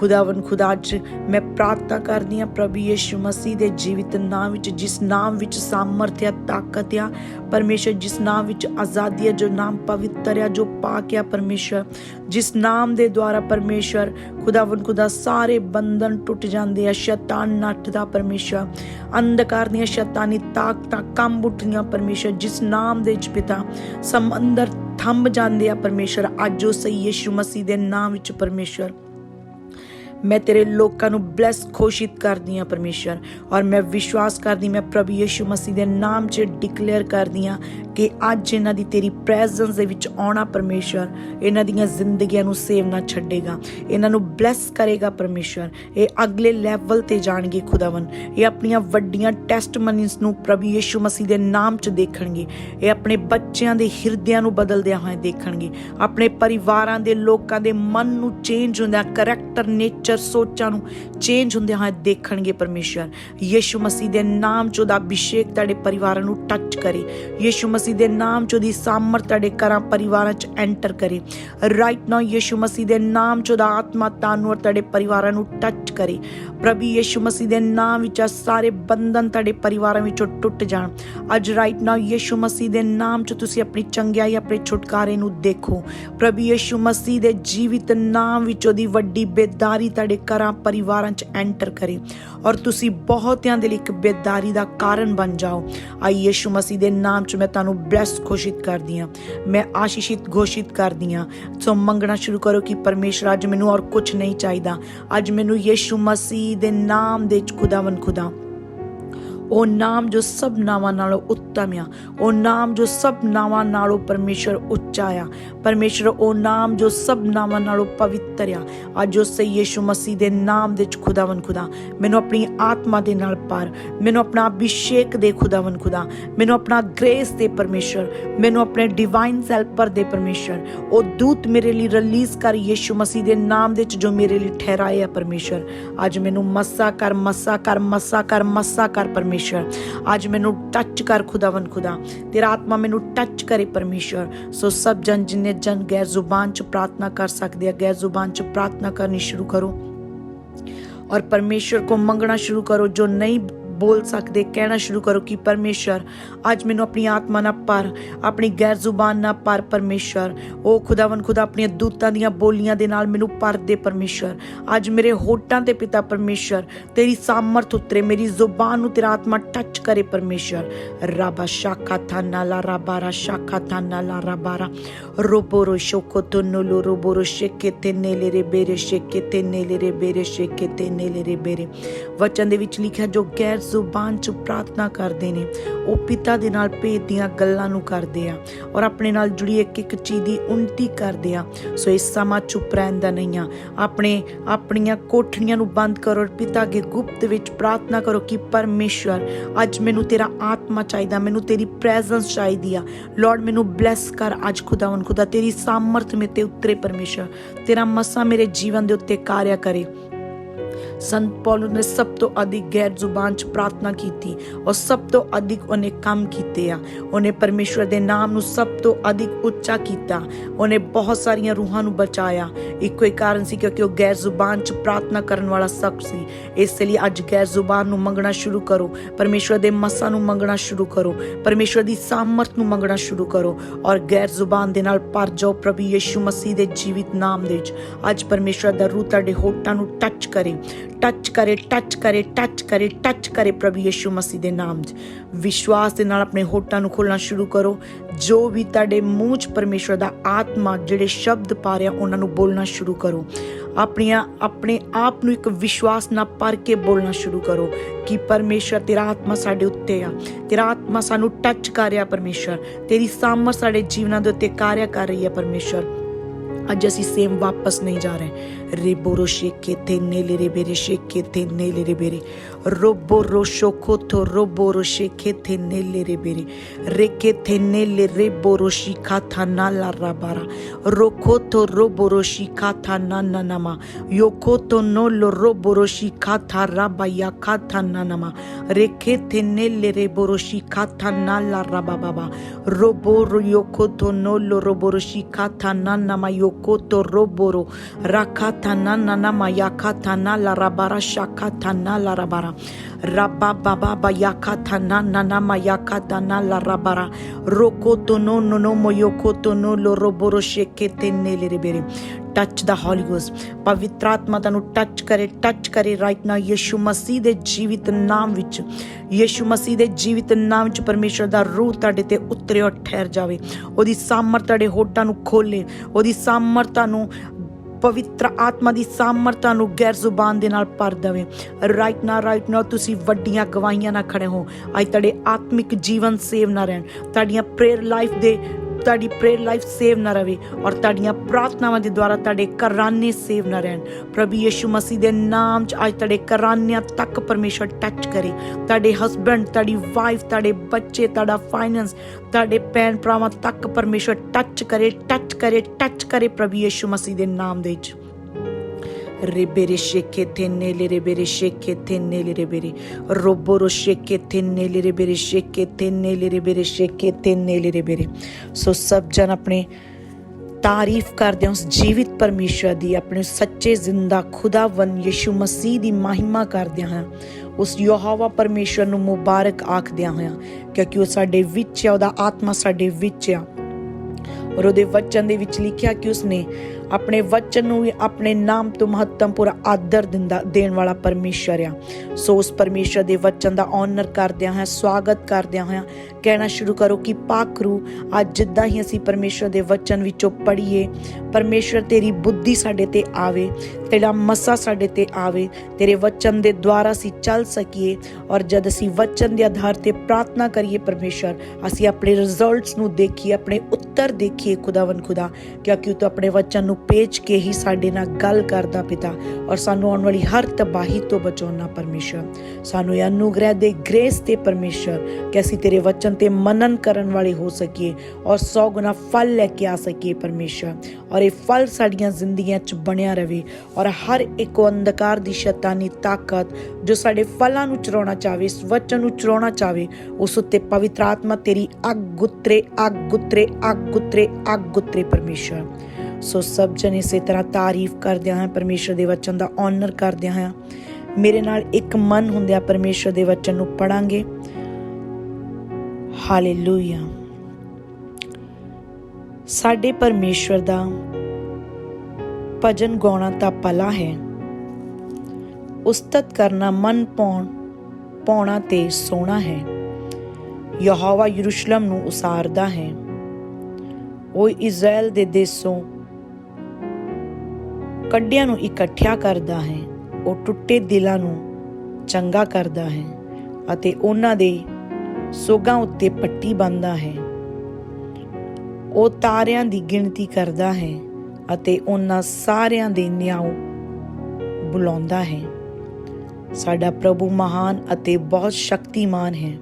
ਖੁਦਾਵੰ ਖੁਦਾ ਅੱਜ ਮੈਂ ਪ੍ਰਾਰਥਨਾ ਕਰਦੀ ਹਾਂ ਪ੍ਰਭੂ ਯਿਸੂ ਮਸੀਹ ਦੇ ਜੀਵਿਤ ਨਾਮ ਵਿੱਚ, ਜਿਸ ਨਾਮ ਵਿੱਚ ਸਾਮਰਥ ਹੈ ਤਾਕਤ ਆ, ਪਰਮੇਸ਼ਰ ਜਿਸ ਨਾਮ ਵਿੱਚ ਆਜ਼ਾਦੀ ਹੈ ਜੋ ਨਾਮ ਪਵਿੱਤਰ ਹੈ ਜੋ ਪਾਕ ਹੈ ਪਰਮੇਸ਼ਰ, ਜਿਸ ਨਾਮ ਦੇ ਦੁਆਰਾ ਪਰਮੇਸ਼ਰ ਖੁਦਾਵੰ ਖੁਦਾ ਸਾਰੇ ਬੰਧਨ ਟੁੱਟ ਜਾਂਦੇ ਆ, ਸ਼ੈਤਾਨ ਨੱਠਦਾ ਪਰਮੇਸ਼ਰ, ਅੰਧਕਾਰ ਦੀਆਂ ਸ਼ੈਤਾਨੀ ਤਾਕਤਾਂ ਕੰਬ ਉੱਠੀਆਂ ਪਰਮੇਸ਼ਰ, ਜਿਸ ਨਾਮ ਦੇ ਵਿੱਚ ਪਿਤਾ ਸਮੁੰਦਰ ਥੰਮ ਜਾਂਦੇ ਆ ਪਰਮੇਸ਼ਰ, ਅੱਜ ਉਹ ਸਹੀ ਯਿਸੂ ਮਸੀਹ ਦੇ ਨਾਮ ਵਿੱਚ ਪਰਮੇਸ਼ਰ। ਮੈਂ ਤੇਰੇ ਲੋਕਾਂ ਨੂੰ ਬਲੈਸ ਘੋਸ਼ਿਤ ਕਰਦੀ ਹਾਂ ਪਰਮੇਸ਼ਰ, ਔਰ ਮੈਂ ਵਿਸ਼ਵਾਸ ਕਰਦੀ ਮੈਂ ਪ੍ਰਭੂ ਯੇਸ਼ੂ ਮਸੀਹ ਦੇ ਨਾਮ 'ਚ ਡਿਕਲੇਅਰ ਕਰਦੀ ਹਾਂ ਕਿ ਅੱਜ ਇਹਨਾਂ ਦੀ ਤੇਰੀ ਪ੍ਰੈਜ਼ੈਂਸ ਦੇ ਵਿੱਚ ਆਉਣਾ ਪਰਮੇਸ਼ਰ, ਇਹਨਾਂ ਦੀਆਂ ਜ਼ਿੰਦਗੀਆਂ ਨੂੰ ਸੇਵ ਨਾ ਛੱਡੇਗਾ, ਇਹਨਾਂ ਨੂੰ ਬਲੈਸ ਕਰੇਗਾ ਪਰਮੇਸ਼ਰ। ਇਹ ਅਗਲੇ ਲੈਵਲ ਤੇ ਜਾਣਗੇ ਖੁਦਾਵੰ ਇਹ ਆਪਣੀਆਂ ਵੱਡੀਆਂ ਟੈਸਟਮਨੀਜ਼ ਨੂੰ ਪ੍ਰਭੂ ਯੇਸ਼ੂ ਮਸੀਹ ਦੇ ਨਾਮ 'ਚ ਦੇਖਣਗੇ। ਇਹ ਆਪਣੇ ਬੱਚਿਆਂ ਦੇ ਹਿਰਦਿਆਂ ਨੂੰ ਬਦਲਦਿਆਂ ਹੋਏ ਦੇਖਣਗੇ। ਆਪਣੇ ਪਰਿਵਾਰਾਂ ਦੇ ਲੋਕਾਂ ਦੇ ਮਨ ਨੂੰ ਚੇਂਜ ਹੁੰਦਾ ਕਰੈਕਟਰ ਨੇਚਰ ਸੋਚਾਂ ਨੂੰ ਚੇਂਜ ਹੁੰਦਿਆਂ ਹੋਏ ਦੇਖਣਗੇ ਪਰਮੇਸ਼ਰ। ਯਿਸੂ ਮਸੀਹ ਦੇ ਨਾਮ 'ਚ ਉਹਦਾ ਅਭਿਸ਼ੇਕ ਤੁਹਾਡੇ ਪਰਿਵਾਰਾਂ ਨੂੰ ਟੱਚ ਕਰੇ। ਯਿਸੂ ਮਸੀਹ ਦੇ ਨਾਮ 'ਚ ਉਹਦੀ ਸਾਮਰਥ ਤੁਹਾਡੇ ਘਰਾਂ, ਪਰਿਵਾਰਾਂ 'ਚ ਐਂਟਰ ਕਰੇ। ਰਾਈਟ ਨਾਓ ਯਿਸੂ ਮਸੀਹ ਦੇ ਨਾਮ 'ਚ ਉਹਦਾ ਆਤਮਾ, ਤੁਹਾਨੂੰ ਔਰ ਤੁਹਾਡੇ ਪਰਿਵਾਰਾਂ ਨੂੰ ਟੱਚ ਕਰੇ। ਪ੍ਰਭੂ ਯਿਸੂ ਮਸੀਹ ਦੇ ਨਾਮ ਵਿੱਚ ਸਾਰੇ ਬੰਧਨ ਤੁਹਾਡੇ ਪਰਿਵਾਰਾਂ ਵਿੱਚੋਂ ਟੁੱਟ ਜਾਣ। ਅੱਜ ਰਾਈਟ ਨਾਓ ਯਿਸੂ ਮਸੀਹ ਦੇ ਨਾਮ 'ਚ ਤੁਸੀਂ ਆਪਣੀ ਚੰਗਿਆਈ, ਆਪਣੇ ਛੁਟਕਾਰੇ ਨੂੰ ਦੇਖੋ। ਪ੍ਰਭੂ ਯਿਸੂ ਮਸੀਹ ਦੇ ਜੀਵਿਤ ਨਾਮ ਵਿੱਚ ਉਹਦੀ ਵੱਡੀ ਬੇਦਾਰੀ ਤੁਹਾਡੇ ਘਰਾਂ, ਪਰਿਵਾਰਾਂ 'ਚ ਐਂਟਰ ਕਰੇ ਔਰ ਤੁਸੀਂ ਬਹੁਤਿਆਂ ਦੇ ਲਈ ਇੱਕ ਬੇਦਾਰੀ ਦਾ ਕਾਰਨ ਬਣ ਜਾਓ। ਆਈ ਯਿਸੂ ਮਸੀਹ ਦੇ ਨਾਮ 'ਚ ਮੈਂ ਤੁਹਾਨੂੰ ਬਲੈਸ ਘੋਸ਼ਿਤ ਕਰਦੀ ਹਾਂ। ਮੈਂ ਆਸ਼ੀਸ਼ਿਤ ਘੋਸ਼ਿਤ ਕਰਦੀ ਹਾਂ। ਸੋ ਮੰਗਣਾ ਸ਼ੁਰੂ ਕਰੋ ਕਿ ਪਰਮੇਸ਼ਰ ਅੱਜ ਮੈਨੂੰ ਔਰ ਕੁਝ ਨਹੀਂ ਚਾਹੀਦਾ। ਅੱਜ ਮੈਨੂੰ ਯਿਸੂ ਮਸੀਹ ਦੇ ਨਾਮ ਦੇ ਚ ਖੁਦਾਵੰ ਖੁਦਾ। ਉਹ ਨਾਮ ਜੋ ਸਭ ਨਾਵਾਂ ਨਾਲੋਂ ਉੱਤਮ ਆ। ਉਹ ਨਾਮ ਜੋ ਸਭ ਨਾਵਾਂ ਨਾਲੋਂ ਪਰਮੇਸ਼ਰ ਉੱਚਾ ਆ। ਪਰਮੇਸ਼ਰ, ਉਹ ਨਾਮ ਜੋ ਸਭ ਨਾਵਾਂ ਨਾਲੋਂ ਪਵਿੱਤਰ ਆ। ਅੱਜ ਉਹ ਸਹੀ ਮਸੀਹ ਦੇ ਨਾਮ ਦੇ ਖੁਦਾਵੰ ਖੁਦਾ। ਮੈਨੂੰ ਆਪਣੀ ਆਤਮਾ ਦੇ ਨਾਲ ਪਾਰ। ਮੈਨੂੰ ਆਪਣਾ ਅਭਿਸ਼ੇਕ ਦੇ ਖੁਦਾਵੰ ਖੁਦਾ। ਮੈਨੂੰ ਆਪਣਾ ਗ੍ਰੇਸ ਦੇ ਪਰਮੇਸ਼ਰ। ਮੈਨੂੰ ਆਪਣੇ ਡਿਵਾਈਨ ਹੈਲਪਰ ਦੇ ਪਰਮੇਸ਼ਰ। ਉਹ ਦੂਤ ਮੇਰੇ ਲਈ ਰਿਲੀਜ਼ ਕਰ ਯਿਸੂ ਮਸੀਹ ਦੇ ਨਾਮ ਦੇ ਚ ਜੋ ਮੇਰੇ ਲਈ ਠਹਿਰਾਏ ਆ ਪਰਮੇਸ਼ਰ। ਅੱਜ ਮੈਨੂੰ ਮਸਾ ਕਰ ਮਸਾ ਕਰ ਮਸਾ ਕਰ, ਮੱਸਾ ਕਰ ਪਰਮੇਸ਼ਰ। ਅੱਜ ਮੈਨੂੰ ਟੱਚ ਕਰ ਖੁਦਾਵੰ ਖੁਦਾ ਤੇਰਾ ਆਤਮਾ ਮੈਨੂੰ ਟੱਚ ਕਰੇ ਪਰਮੇਸ਼ਰ ਸੋ ਸਭ ਜਨ ਜਿਨੇ ਜਨ ਗੈਰ ਜ਼ੁਬਾਨ ਚ ਪ੍ਰਾਰਥਨਾ ਕਰ ਸਕਦੇ ਆ ਗੈਰ ਜ਼ੁਬਾਨ ਚ ਪ੍ਰਾਰਥਨਾ ਕਰਨੀ ਸ਼ੁਰੂ ਕਰੋ और परमेश्वर को मंगना शुरू करो जो नहीं ਬੋਲ ਸਕਦੇ, ਕਹਿਣਾ ਸ਼ੁਰੂ ਕਰੋ ਕਿ ਪਰਮੇਸ਼ਰ, ਅੱਜ ਮੈਨੂੰ ਆਪਣੀ ਆਤਮਾ ਨਾਲ ਪਰ ਆਪਣੀ ਗੈਰ ਜ਼ੁਬਾਨ ਨਾਲ ਪਰ ਪਰਮੇਸ਼ਰ। ਉਹ ਖੁਦਾਵੰ ਖੁਦਾ ਆਪਣੀਆਂ ਦੂਤਾਂ ਦੀਆਂ ਬੋਲੀਆਂ ਦੇ ਨਾਲ ਮੈਨੂੰ ਪਰ ਦੇ ਪਰਮੇਸ਼ਰ। ਅੱਜ ਮੇਰੇ ਹੋਟਾਂ ਤੇ ਪਿਤਾ ਪਰਮੇਸ਼ਰ, ਤੇਰੀ ਸਾਮਰਥ ਉਤਰੇ, ਮੇਰੀ ਜ਼ੁਬਾਨ ਨੂੰ ਤੇਰਾ ਆਤਮਾ ਟੱਚ ਕਰੇ ਪਰਮੇਸ਼ਰ। ਰਾਬਾ ਸ਼ਾਖਾ ਥਾ ਨਾਲਾ ਰਾਬਾਰਾ ਸ਼ਾਖਾ ਥਾ ਨਾਲਾ ਰਾਬਾਰਾ ਰੋਬੋਰੋ ਸ਼ੋਕੋ ਤੋਨੋਲੋ ਰੋਬੋਰੋ ਸ਼ੇਕੇ ਤੇ ਨੇਲੇ ਰੇ ਬੇਰੇ ਸ਼ੇਕੇ ਤੇ ਨੇਲੇ ਰੇ ਬੇਰੇ ਸ਼ੇਕੇ ਤੇ ਨੇਲੇ ਰੇ ਬੇਰੇ। ਵਚਨ ਦੇ ਵਿੱਚ ਲਿਖਿਆ ਜੋ ਗੈਰ ਜ਼ੁਬਾਨ ਚ ਪ੍ਰਾਰਥਨਾ ਕਰਦੇ ਨੇ। ਉਹ ਪਿਤਾ ਦੇ ਨਾਲ ਭੇਦ ਦੀਆਂ ਗੱਲਾਂ ਨੂੰ ਕਰਦੇ ਆ ਔਰ ਆਪਣੇ ਨਾਲ ਜੁੜੀ ਇੱਕ ਇੱਕ ਚੀਜ਼ ਦੀ ਉਨਤੀ ਕਰਦੇ ਆ। ਸੋ ਇਸ ਸਮਾਂ ਚੁੱਪ ਰਹਿਣ ਦਾ ਨਹੀਂ ਆ। ਆਪਣੇ, ਆਪਣੀਆਂ ਕੋਠੜੀਆਂ ਨੂੰ ਬੰਦ ਕਰੋ ਔਰ ਪਿਤਾ ਦੇ ਗੁਪਤ ਵਿੱਚ ਪ੍ਰਾਰਥਨਾ ਕਰੋ ਕਿ ਪਰਮੇਸ਼ਵਰ, ਅੱਜ ਮੈਨੂੰ ਤੇਰਾ ਆਤਮਾ ਚਾਹੀਦਾ, ਮੈਨੂੰ ਤੇਰੀ ਪ੍ਰੈਜ਼ੈਂਸ ਚਾਹੀਦੀ ਆ। ਲਾਰਡ ਮੈਨੂੰ ਬਲੈਸ ਕਰ ਅੱਜ ਖੁਦਾਵੰ ਖੁਦਾ। ਤੇਰੀ ਸਾਮਰਥ ਮੇ ਤੇ ਉਤਰੇ ਪਰਮੇਸ਼ਰ ਤੇਰਾ ਮਸਾ ਮੇਰੇ ਜੀਵਨ ਦੇ ਉੱਤੇ ਕਾਰਿਆ ਕਰੇ। ਸੰਤ ਪੌਲਸ ਨੇ ਸਭ ਤੋਂ ਅਧਿਕ ਗੈਰ ਜ਼ੁਬਾਨ ਚ ਪ੍ਰਾਰਥਨਾ ਕੀਤੀ ਔਰ ਸਭ ਤੋਂ ਅਧਿਕ ਉਹਨੇ ਕੰਮ ਕੀਤੇ ਆ। ਉਹਨੇ ਪਰਮੇਸ਼ਵਰ ਦੇ ਨਾਮ ਨੂੰ ਸਭ ਤੋਂ ਅਧਿਕ ਉੱਚਾ ਕੀਤਾ। ਉਹਨੇ ਬਹੁਤ ਸਾਰੀਆਂ ਰੂਹਾਂ ਨੂੰ ਬਚਾਇਆ। ਇੱਕੋ ਹੀ ਕਾਰਨ ਸੀ ਕਿਉਂਕਿ ਉਹ ਗੈਰ ਜ਼ੁਬਾਨ ਚ ਪ੍ਰਾਰਥਨਾ ਕਰਨ ਵਾਲਾ ਸ਼ਖਸ ਸੀ। ਇਸ ਲਈ ਅੱਜ ਗੈਰ ਜ਼ੁਬਾਨ ਨੂੰ ਮੰਗਣਾ ਸ਼ੁਰੂ ਕਰੋ। ਪਰਮੇਸ਼ਵਰ ਦੇ ਮਸਾਂ ਨੂੰ ਮੰਗਣਾ ਸ਼ੁਰੂ ਕਰੋ। ਪਰਮੇਸ਼ਵਰ ਦੀ ਸਾਮਰਥ ਨੂੰ ਮੰਗਣਾ ਸ਼ੁਰੂ ਕਰੋ ਔਰ ਗੈਰ ਜ਼ੁਬਾਨ ਦੇ ਨਾਲ ਭਰ ਜਾਓ ਪ੍ਰਭੂ ਯਿਸੂ ਮਸੀਹ ਦੇ ਜੀਵਿਤ ਨਾਮ ਦੇ ਵਿੱਚ। ਅੱਜ ਪਰਮੇਸ਼ਵਰ ਦਾ ਰੂਹ ਤੁਹਾਡੇ ਹੋਠਾਂ ਨੂੰ ਟੱਚ ਕਰੇ। ਟੱਚ ਕਰੇ ਟੱਚ ਕਰੇ ਟੱਚ ਕਰੇ ਟੱਚ ਕਰੇ ਪ੍ਰਭੂ ਯਿਸੂ ਮਸੀਹ ਦੇ ਨਾਮ 'ਚ। ਵਿਸ਼ਵਾਸ ਦੇ ਨਾਲ ਆਪਣੇ ਹੋਠਾਂ ਨੂੰ ਖੋਲਣਾ ਸ਼ੁਰੂ ਕਰੋ। ਜੋ ਵੀ ਤੁਹਾਡੇ ਮੂੰਹ 'ਚ ਪਰਮੇਸ਼ਵਰ ਦਾ ਆਤਮਾ ਜਿਹੜੇ ਸ਼ਬਦ ਪਾ ਰਿਹਾ, ਉਹਨਾਂ ਨੂੰ ਬੋਲਣਾ ਸ਼ੁਰੂ ਕਰੋ। ਆਪਣੀਆਂ, ਆਪਣੇ ਆਪ ਨੂੰ ਇੱਕ ਵਿਸ਼ਵਾਸ ਨਾਲ ਭਰ ਕੇ ਬੋਲਣਾ ਸ਼ੁਰੂ ਕਰੋ ਕਿ ਪਰਮੇਸ਼ਰ ਤੇਰਾ ਆਤਮਾ ਸਾਡੇ ਉੱਤੇ ਆ। ਤੇਰਾ ਆਤਮਾ ਸਾਨੂੰ ਟੱਚ ਕਰ ਰਿਹਾ ਪਰਮੇਸ਼ਰ ਤੇਰੀ ਸਾਮਰ ਸਾਡੇ ਜੀਵਨਾਂ ਦੇ ਉੱਤੇ ਕਾਰਿਆ ਕਰ ਰਹੀ ਹੈ ਪਰਮੇਸ਼ਰ ਅੱਜ ਅਸੀਂ ਸੇਮ ਵਾਪਸ ਨਹੀਂ ਜਾ ਰਹੇ। ਰੇਬੋਰੋ ਸ਼ੇਕੇ ਤੇ ਨੇਲੇ ਰੇ ਬੇਰੇ ਸ਼ੇਕੇ ਤੇ ਨੇਲੇ ਰੇ ਬੇਰੇ ਰੋਬੋਰੋ ਸ਼ੋਕੋ ਤੋ ਰੋਬੋਰੋ ਸ਼ੇਕੇ ਤੇ ਨੇਲੇ ਰੇ ਬੇਰੇ ਰੇਕੇ ਤੇ ਨੇਲੇ ਰੇਬੋਰੋ ਸ਼ਿਖਾ ਥਾ ਨਾਲਾ ਰਾਬਾਰਾ ਰੋਕੋ ਤੋ ਰੋਬੋਰੋ ਸ਼ਿਖਾ ਥਾ ਨਾਨਾ ਨਮਾ ਯੋਕੋ ਤੋ ਨੋਲੋ ਰੋਬੋਰੋ ਸ਼ਿਖਾ ਥਾ ਰਾਬਾਇਆ ਖਾ ਥਾ ਨਾਨਮਾ ਰੇਕੇ ਤੇ ਨੇਲੇ nana mayaka larabara shaka larabara rabba baba bayaka nana mayaka thana larabara roko tono nono moyoko tono loroboro sheke tenne touch ਦਾ ਹੋਲੀ ਗੋਸਟ ਪਵਿੱਤਰ ਆਤਮਾ ਤੁਹਾਨੂੰ ਟੱਚ ਕਰੇ ਟੱਚ ਕਰੇ ਰਾਈਟ ਨਾਓ ਯਿਸੂ ਮਸੀਹ ਦੇ ਜੀਵਿਤ ਨਾਮ ਵਿੱਚ ਯਿਸੂ ਮਸੀਹ ਦੇ ਜੀਵਿਤ ਨਾਮ ਵਿੱਚ ਪਰਮੇਸ਼ਰ ਦਾ ਰੂਹ ਤੁਹਾਡੇ ਤੇ ਉਤਰੇ ਔਰ ਠਹਿਰ ਜਾਵੇ ਉਹਦੀ ਸਾਮਰਥ ਤੁਹਾਡੇ ਹੋਟਾਂ ਨੂੰ ਖੋਲੇ ਉਹਦੀ ਸਾਮਰਥ ਤੁਹਾਨੂੰ ਪਵਿੱਤਰ ਆਤਮਾ ਦੀ ਸਾਮਰਥਾ ਨੂੰ ਗੈਰ ਜ਼ੁਬਾਨ ਦੇ ਨਾਲ ਭਰ ਦੇਵੇ। ਰਾਈਟ ਨਾ ਰਾਈਟ ਨਾ ਤੁਸੀਂ ਵੱਡੀਆਂ ਗਵਾਹੀਆਂ ਨਾਲ ਖੜੇ ਹੋ। ਅੱਜ ਤੁਹਾਡੇ ਆਤਮਿਕ ਜੀਵਨ ਸੇਵ ਨਾ ਰਹਿਣ। ਤੁਹਾਡੀਆਂ ਪ੍ਰੇਅਰ ਲਾਈਫ ਦੇ ਤੁਹਾਡੀ ਪ੍ਰੇਅਰ ਲਾਈਫ ਸੇਵ ਨਾ ਰਵੇ ਔਰ ਤੁਹਾਡੀਆਂ ਪ੍ਰਾਰਥਨਾਵਾਂ ਦੇ ਦੁਆਰਾ ਤੁਹਾਡੇ ਕਰਾਨੇ ਸੇਵ ਨਾ ਰਹਿਣ। ਪ੍ਰਭੂ ਯਿਸੂ ਮਸੀਹ ਦੇ ਨਾਮ 'ਚ ਅੱਜ ਤੁਹਾਡੇ ਕਰਾਨਿਆਂ ਤੱਕ ਪਰਮੇਸ਼ਰ ਟੱਚ ਕਰੇ। ਤੁਹਾਡੇ ਹਸਬੰਡ ਤੁਹਾਡੀ ਵਾਈਫ ਤੁਹਾਡੇ ਬੱਚੇ, ਤੁਹਾਡਾ ਫਾਈਨੈਂਸ ਤੁਹਾਡੇ ਭੈਣ ਭਰਾਵਾਂ ਤੱਕ ਪਰਮੇਸ਼ਰ ਟੱਚ ਕਰੇ ਟੱਚ ਕਰੇ ਟੱਚ ਕਰੇ ਪ੍ਰਭੂ ਯਿਸੂ ਮਸੀਹ ਦੇ ਨਾਮ ਦੇ ਵਿੱਚ। Rebere sheke nele rebere sheke nele rebere. Roboro sheke nele rebere sheke nele rebere sheke nele rebere. ਸੋ ਸਭ ਜਨ ਆਪਣੇ ਤਾਰੀਫ ਕਰਦੇ ਹਾਂ ਉਸ ਜੀਵਿਤ ਪਰਮੇਸ਼ਰ ਦੀ ਆਪਣੇ ਸੱਚੇ ਜ਼ਿੰਦਾ ਖੁਦਾਵੰ ਯਿਸੂ ਮਸੀਹ ਦੀ ਮਹਿਮਾ ਕਰਦੇ ਹਾਂ ਉਸ ਯਹੋਵਾ ਪਰਮੇਸ਼ਰ ਨੂੰ ਮੁਬਾਰਕ ਆਖਦਿਆਂ ਹੋਇਆਂ ਕਿਉਂਕਿ ਉਹ ਸਾਡੇ ਵਿੱਚ ਹੈ ਉਹਦਾ ਆਤਮਾ ਸਾਡੇ ਵਿੱਚ ਆ ਔਰ ਉਹਦੇ ਵਚਨ ਦੇ ਵਿੱਚ ਲਿਖਿਆ ਕਿ ਉਸਨੇ ਆਪਣੇ ਵਚਨ ਨੂੰ ਵੀ ਆਪਣੇ ਨਾਮ ਤੋਂ ਮਹੱਤਵਪੂਰਨ ਆਦਰ ਦਿੰਦਾ, ਦੇਣ ਵਾਲਾ ਪਰਮੇਸ਼ਰ ਆ। ਸੋ ਉਸ ਪਰਮੇਸ਼ਰ ਦੇ ਵਚਨ ਦਾ ਆਨਰ ਕਰਦਿਆਂ ਹਾਂ ਸਵਾਗਤ ਕਰਦਿਆਂ ਹਾਂ ਕਹਿਣਾ ਸ਼ੁਰੂ ਕਰੋ ਕਿ ਪਾਕ ਰੂ ਅੱਜ ਜਿੱਦਾਂ ਹੀ ਅਸੀਂ ਪਰਮੇਸ਼ਰ ਦੇ ਵਚਨ ਵਿੱਚੋਂ ਪੜ੍ਹੀਏ ਪਰਮੇਸ਼ਰ ਤੇਰੀ ਬੁੱਧੀ ਸਾਡੇ ਤੇ ਆਵੇ, ਤੇਰਾ ਮਸਾ ਸਾਡੇ ਤੇ ਆਵੇ, ਤੇਰੇ ਵਚਨ ਦੇ ਦੁਆਰਾ ਅਸੀਂ ਚੱਲ ਸਕੀਏ ਔਰ ਜਦ ਅਸੀਂ ਵਚਨ ਦੇ ਆਧਾਰ ਤੇ ਪ੍ਰਾਰਥਨਾ ਕਰੀਏ ਪਰਮੇਸ਼ਰ ਅਸੀਂ ਆਪਣੇ ਰਿਜ਼ਲਟਸ ਨੂੰ ਦੇਖੀਏ, ਆਪਣੇ ਉੱਤਰ ਦੇਖੀਏ ਖੁਦਾਵੰ ਖੁਦਾ, ਕਿਉਂਕਿ ਤੂੰ ਆਪਣੇ ਵਚਨ ਨੂੰ ਪੇਜ ਕੇ ਹੀ ਸਾਡੇ ਨਾਲ ਗੱਲ ਕਰਦਾ ਪਿਤਾ ਔਰ ਸਾਨੂੰ ਆਉਣ ਵਾਲੀ ਹਰ ਤਬਾਹੀ ਤੋਂ ਬਚਾਉਣਾ ਪਰਮੇਸ਼ਰ ਸਾਨੂੰ ਇਹ ਅਨੁਗ੍ਰਹਿ ਦੇ ਗ੍ਰੇਸ ਤੇ ਪਰਮੇਸ਼ਰ ਕਿ ਅਸੀਂ ਤੇਰੇ ਵਚਨ ਤੇ ਮਨਨ ਕਰਨ ਵਾਲੇ ਹੋ ਸਕੀਏ ਔਰ 100 ਗੁਣਾ ਫਲ ਲੈ ਕੇ ਆ ਸਕੀਏ ਪਰਮੇਸ਼ਰ ਔਰ ਇਹ ਫਲ ਸਾਡੀਆਂ ਜ਼ਿੰਦਗੀਆਂ 'ਚ ਬਣਿਆ ਰਵੇ ਔਰ ਹਰ ਇੱਕ ਅੰਧਕਾਰ ਦੀ ਸ਼ੈਤਾਨੀ ਤਾਕਤ ਜੋ ਸਾਡੇ ਫਲਾਂ ਨੂੰ ਚਰਾਉਣਾ ਚਾਹੇ ਇਸ ਵਚਨ ਨੂੰ ਚਰਾਉਣਾ ਚਾਹੇ ਉਸ ਉੱਤੇ ਪਵਿੱਤਰ ਆਤਮਾ ਤੇਰੀ ਅੱਗ ਗੁੱਤਰੇ ਅੱਗ ਗੁੱਤਰੇ ਅੱਗ ਗੁੱਤਰੇ ਅੱਗ ਗੁੱਤਰੇ ਪਰਮੇਸ਼ਰ। ਸੋ ਸਭ ਜਨ ਇਸੇ ਤਰ੍ਹਾਂ ਤਾਰੀਫ ਕਰਦਿਆਂ ਹਾਂ, ਪਰਮੇਸ਼ਰ ਦੇ ਵਚਨ ਦਾ ਆਨਰ ਕਰਦਿਆਂ ਹਾਂ। ਮੇਰੇ ਨਾਲ ਇੱਕ ਮਨ ਹੁੰਦਿਆਂ ਪਰਮੇਸ਼ਰ ਦੇ ਵਚਨ ਨੂੰ ਪੜਾਂਗੇ। ਹਾਲੇਲੂਇਆ ਸਾਡੇ ਪਰਮੇਸ਼ਰ ਦਾ ਭਜਨ ਗਾਉਣਾ ਤਾਂ ਪਲਾ ਹੈ। ਉਸਤਤ ਕਰਨਾ ਮਨ ਪਾਉਣ, ਪਾਉਣਾ ਤੇ ਸੋਣਾ ਹੈ। ਯਹੋਵਾ ਯਰੂਸ਼ਲਮ ਨੂੰ ਉਸਾਰਦਾ ਹੈ। ਉਹ ਇਜ਼ਰਾਈਲ ਦੇ ਦੇਸੋਂ ਕੱਡਿਆਂ ਨੂੰ ਇਕੱਠਿਆ ਕਰਦਾ ਹੈ। ਉਹ ਟੁੱਟੇ ਦਿਲਾਂ ਨੂੰ ਚੰਗਾ ਕਰਦਾ ਹੈ ਅਤੇ ਉਹਨਾਂ ਦੇ ਸੋਗਾਂ ਉੱਤੇ ਪੱਟੀ ਬੰਨਦਾ ਹੈ। ਉਹ ਤਾਰਿਆਂ ਦੀ ਗਿਣਤੀ ਕਰਦਾ ਹੈ ਅਤੇ ਉਹਨਾਂ ਸਾਰਿਆਂ ਦੇ ਨਿਆਉ ਬੁਲਾਉਂਦਾ ਹੈ। ਸਾਡਾ ਪ੍ਰਭੂ ਮਹਾਨ ਅਤੇ ਬਹੁਤ ਸ਼ਕਤੀਮਾਨ ਹੈ।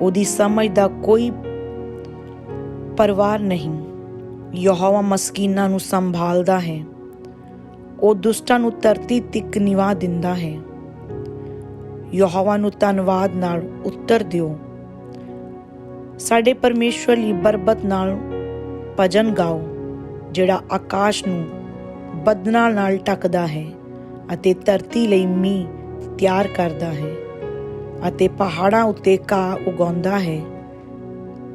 ਉਹਦੀ ਸਮਝ ਦਾ ਕੋਈ ਪਰਵਾਰ ਨਹੀਂ। ਯਹੋਵਾ ਮਸਕੀਨਾਂ ਨੂੰ ਸੰਭਾਲਦਾ ਹੈ। ਉਹ ਦੁਸ਼ਟਾਂ ਨੂੰ ਧਰਤੀ ਤੱਕ ਨਿਵਾ ਦਿੰਦਾ ਹੈ। ਯਹੋਵਾ ਨੂੰ ਧੰਨਵਾਦ ਨਾਲ ਉੱਤਰ ਦਿਓ। ਸਾਡੇ ਪਰਮੇਸ਼ਵਰ ਲਈ ਬਰਬਤ ਨਾਲ ਭਜਨ ਗਾਓ, ਜਿਹੜਾ ਆਕਾਸ਼ ਨੂੰ ਬਦਨਾਂ ਨਾਲ ਟਕਦਾ ਹੈ ਅਤੇ ਧਰਤੀ ਲਈ ਮੀਂਹ ਤਿਆਰ ਕਰਦਾ ਹੈ ਅਤੇ ਪਹਾੜਾਂ ਉੱਤੇ ਘਾਹ ਉਗਾਉਂਦਾ ਹੈ।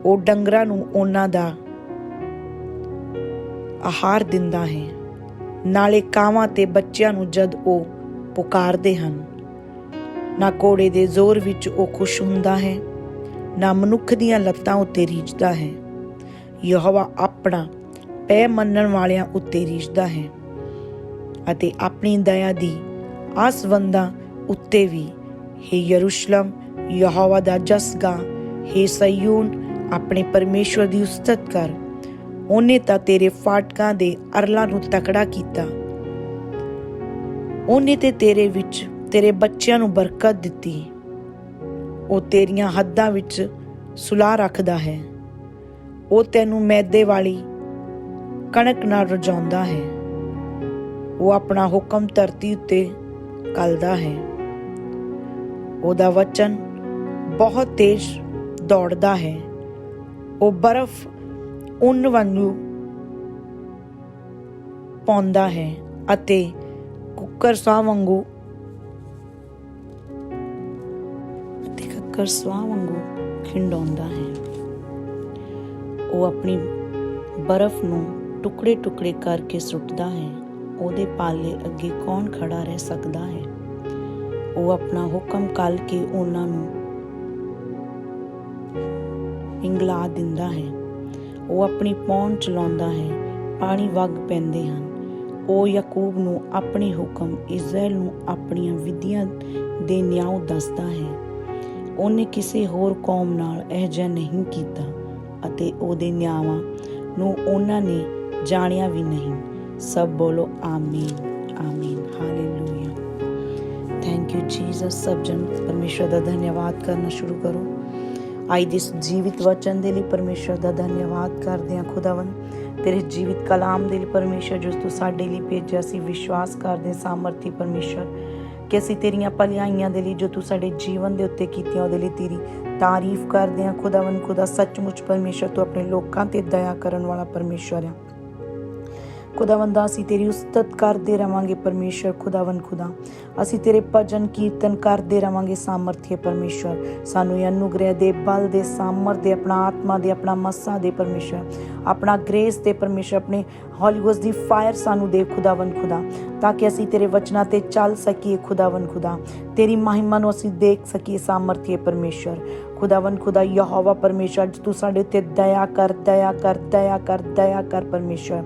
ਉਹ ਡੰਗਰਾਂ ਨੂੰ ਉਹਨਾਂ ਦਾ ਆਹਾਰ ਦਿੰਦਾ ਹੈ। ਨਾਲੇ ਕਾਵਾਂ ਤੇ ਬੱਚਿਆਂ ਨੂੰ ਜਦ ਉਹ ਪੁਕਾਰਦੇ ਹਨ, ਨਾ ਕੋੜੇ ਦੇ ਜ਼ੋਰ ਵਿੱਚ ਉਹ ਖੁਸ਼ ਹੁੰਦਾ ਹੈ ਨਾ ਮਨੁੱਖ ਦੀਆਂ ਲੱਤਾਂ ਉੱਤੇ ਰੀਝਦਾ ਹੈ। ਯਹੋਵਾ ਆਪਣਾ ਪੈ ਮੰਨਣ ਵਾਲਿਆਂ ਉੱਤੇ ਰੀਝਦਾ ਹੈ ਅਤੇ ਆਪਣੀ ਦਇਆ ਦੀ ਆਸਵੰਦਾਂ ਉੱਤੇ ਵੀ। ਹੈ ਯਰੂਸ਼ਲਮ, ਯਹੋਵਾ ਦਾ ਜਸ ਗਾ। ਹੈ ਸਯੂਨ ਆਪਣੇ ਪਰਮੇਸ਼ਵਰ ਦੀ ਉਸਤਤ ਕਰ। ਉਹਨੇ ਤਾਂ ਤੇਰੇ ਫਾਟਕਾਂ ਦੇ ਅਰਲਾਂ ਨੂੰ ਤਕੜਾ ਕੀਤਾ। ਉਹਨੇ ਤੇ ਤੇਰੇ ਵਿੱਚ ਤੇਰੇ ਬੱਚਿਆਂ ਨੂੰ ਬਰਕਤ ਦਿੱਤੀ। ਉਹ ਤੇਰੀਆਂ ਹੱਦਾਂ ਵਿੱਚ ਸੁਲਾਹ ਰੱਖਦਾ ਹੈ। ਉਹ ਤੈਨੂੰ ਮੈਦੇ ਵਾਲੀ ਕਣਕ ਨਾਲ ਰਜਾਉਂਦਾ ਹੈ। ਉਹ ਆਪਣਾ ਹੁਕਮ ਧਰਤੀ ਉੱਤੇ ਕਲਦਾ ਹੈ। ਉਹਦਾ ਵਚਨ ਬਹੁਤ ਤੇਜ਼ ਦੌੜਦਾ ਹੈ। ਉਹ ਬਰਫ਼ ਉਨ ਵਾਂਗੂ ਪਾਉਂਦਾ ਹੈ ਅਤੇ ਕੁੱਕਰ ਸਾਹ ਵਾਂਗੂ ਅਤੇ ਕੁੱਕਰ ਵਾਂਗੂ ਖਿੰਡਾਉਂਦਾ ਹੈ। ਉਹ ਆਪਣੀ ਬਰਫ਼ ਨੂੰ ਟੁਕੜੇ ਟੁਕੜੇ ਕਰਕੇ ਸੁੱਟਦਾ ਹੈ। ਉਹਦੇ ਪਾਲੇ ਅੱਗੇ ਕੌਣ ਖੜਾ ਰਹਿ ਸਕਦਾ ਹੈ? ਉਹ ਆਪਣਾ ਹੁਕਮ ਕੱਲ ਕੇ ਉਹਨਾਂ ਨੂੰ ਪਿੰਗਲਾ ਦਿੰਦਾ ਹੈ। ਉਹ ਆਪਣੀ ਪੌਣ ਚਲਾਉਂਦਾ ਹੈ। ਪਾਣੀ ਵਗ ਪੈਂਦੇ ਹਨ। ਉਹ ਯਾਕੂਬ ਨੂੰ ਆਪਣੇ ਹੁਕਮ ਇਜ਼ਰਾਈਲ ਨੂੰ ਆਪਣੀਆਂ ਵਿਧੀਆਂ ਦੇ ਨਿਆਂ ਦੱਸਦਾ ਹੈ। ਉਹਨੇ ਕਿਸੇ ਹੋਰ ਕੌਮ ਨਾਲ ਇਹ ਜਿਹਾ ਨਹੀਂ ਕੀਤਾ ਅਤੇ ਉਹਦੇ ਨਿਆਵਾਂ ਨੂੰ ਉਹਨਾਂ ਨੇ ਜਾਣਿਆ ਵੀ ਨਹੀਂ। ਸਭ ਬੋਲੋ ਆਮੀਨ ਆਮੀਨ, ਹਾਲੇਲੂਇਆ। ਥੈਂਕ ਯੂ ਜੀਸਸ ਸਭ ਜਨ ਪਰਮੇਸ਼ਰ ਦਾ ਧੰਨਵਾਦ ਕਰਨਾ ਸ਼ੁਰੂ ਕਰੋ। ਆਈ ਦਿਸ ਜੀਵਿਤ ਵਚਨ ਦੇ ਲਈ ਪਰਮੇਸ਼ਰ ਦਾ ਧੰਨਵਾਦ ਕਰਦੇ ਹਾਂ ਖੁਦਾਵੰ ਤੇਰੇ ਜੀਵਿਤ ਕਲਾਮ ਦੇ ਲਈ ਪਰਮੇਸ਼ਰ ਜੋ ਤੂੰ ਸਾਡੇ ਲਈ ਭੇਜਿਆ ਸੀ, ਵਿਸ਼ਵਾਸ ਕਰਦੇ ਸਾਮਰਥੀ ਪਰਮੇਸ਼ਰ ਕਿ ਅਸੀਂ ਤੇਰੀਆਂ ਭਲਾਈਆਂ ਦੇ ਲਈ ਜੋ ਤੂੰ ਸਾਡੇ ਜੀਵਨ ਦੇ ਉੱਤੇ ਕੀਤੀਆਂ, ਉਹਦੇ ਲਈ ਤੇਰੀ ਤਾਰੀਫ ਕਰਦੇ ਹਾਂ। ਖੁਦਾਵੰ ਖੁਦਾ, ਸੱਚਮੁੱਚ ਪਰਮੇਸ਼ਰ, ਤੂੰ ਆਪਣੇ ਲੋਕਾਂ ਤੇ ਦਇਆ ਕਰਨ ਵਾਲਾ ਪਰਮੇਸ਼ਰ ਹੈ। ਖੁਦਾਵੰਦਾ, ਅਸੀਂ ਤੇਰੀ ਉਸਤਤ ਕਰਦੇ ਰਵਾਂਗੇ ਪਰਮੇਸ਼ਰ ਖੁਦਾਵੰ ਖੁਦਾ। ਅਸੀਂ ਤੇਰੇ ਭਜਨ ਕੀਰਤਨ ਕਰਦੇ ਰਵਾਂਗੇ ਸਾਮਰਥੀ ਪਰਮੇਸ਼ਰ ਸਾਨੂੰ ਇਹ ਅਨੁਗ੍ਰਹਿ ਦੇ ਬਲ ਦੇ ਸਾਮਰ ਦੇ, ਆਪਣਾ ਆਤਮਾ ਦੇ, ਆਪਣਾ ਮੱਸਾ ਦੇ ਪਰਮੇਸ਼ਰ ਆਪਣਾ ਗ੍ਰੇਸ ਦੇ ਪਰਮੇਸ਼ਰ ਆਪਣੇ ਹੌਲੀਗੋਸ ਦੀ ਫਾਇਰ ਸਾਨੂੰ ਦੇ ਖੁਦਾਵੰ ਖੁਦਾ। ਤਾਂ ਕਿ ਅਸੀਂ ਤੇਰੇ ਵਚਨਾਂ ਤੇ ਚੱਲ ਸਕੀਏ ਖੁਦਾਵੰ ਖੁਦਾ। ਤੇਰੀ ਮਹਿਮਾ ਨੂੰ ਅਸੀਂ ਦੇਖ ਸਕੀਏ, ਸਾਮਰਥੀ ਪਰਮੇਸ਼ਰ ਖੁਦਾਵੰ ਖੁਦਾ, ਯਹੋਵਾ ਪਰਮੇਸ਼ਰ ਅੱਜ ਤੂੰ ਸਾਡੇ ਉੱਤੇ ਦਇਆ ਕਰ ਦਇਆ ਕਰ ਦਇਆ ਕਰ ਦਇਆ ਕਰ ਪਰਮੇਸ਼ਰ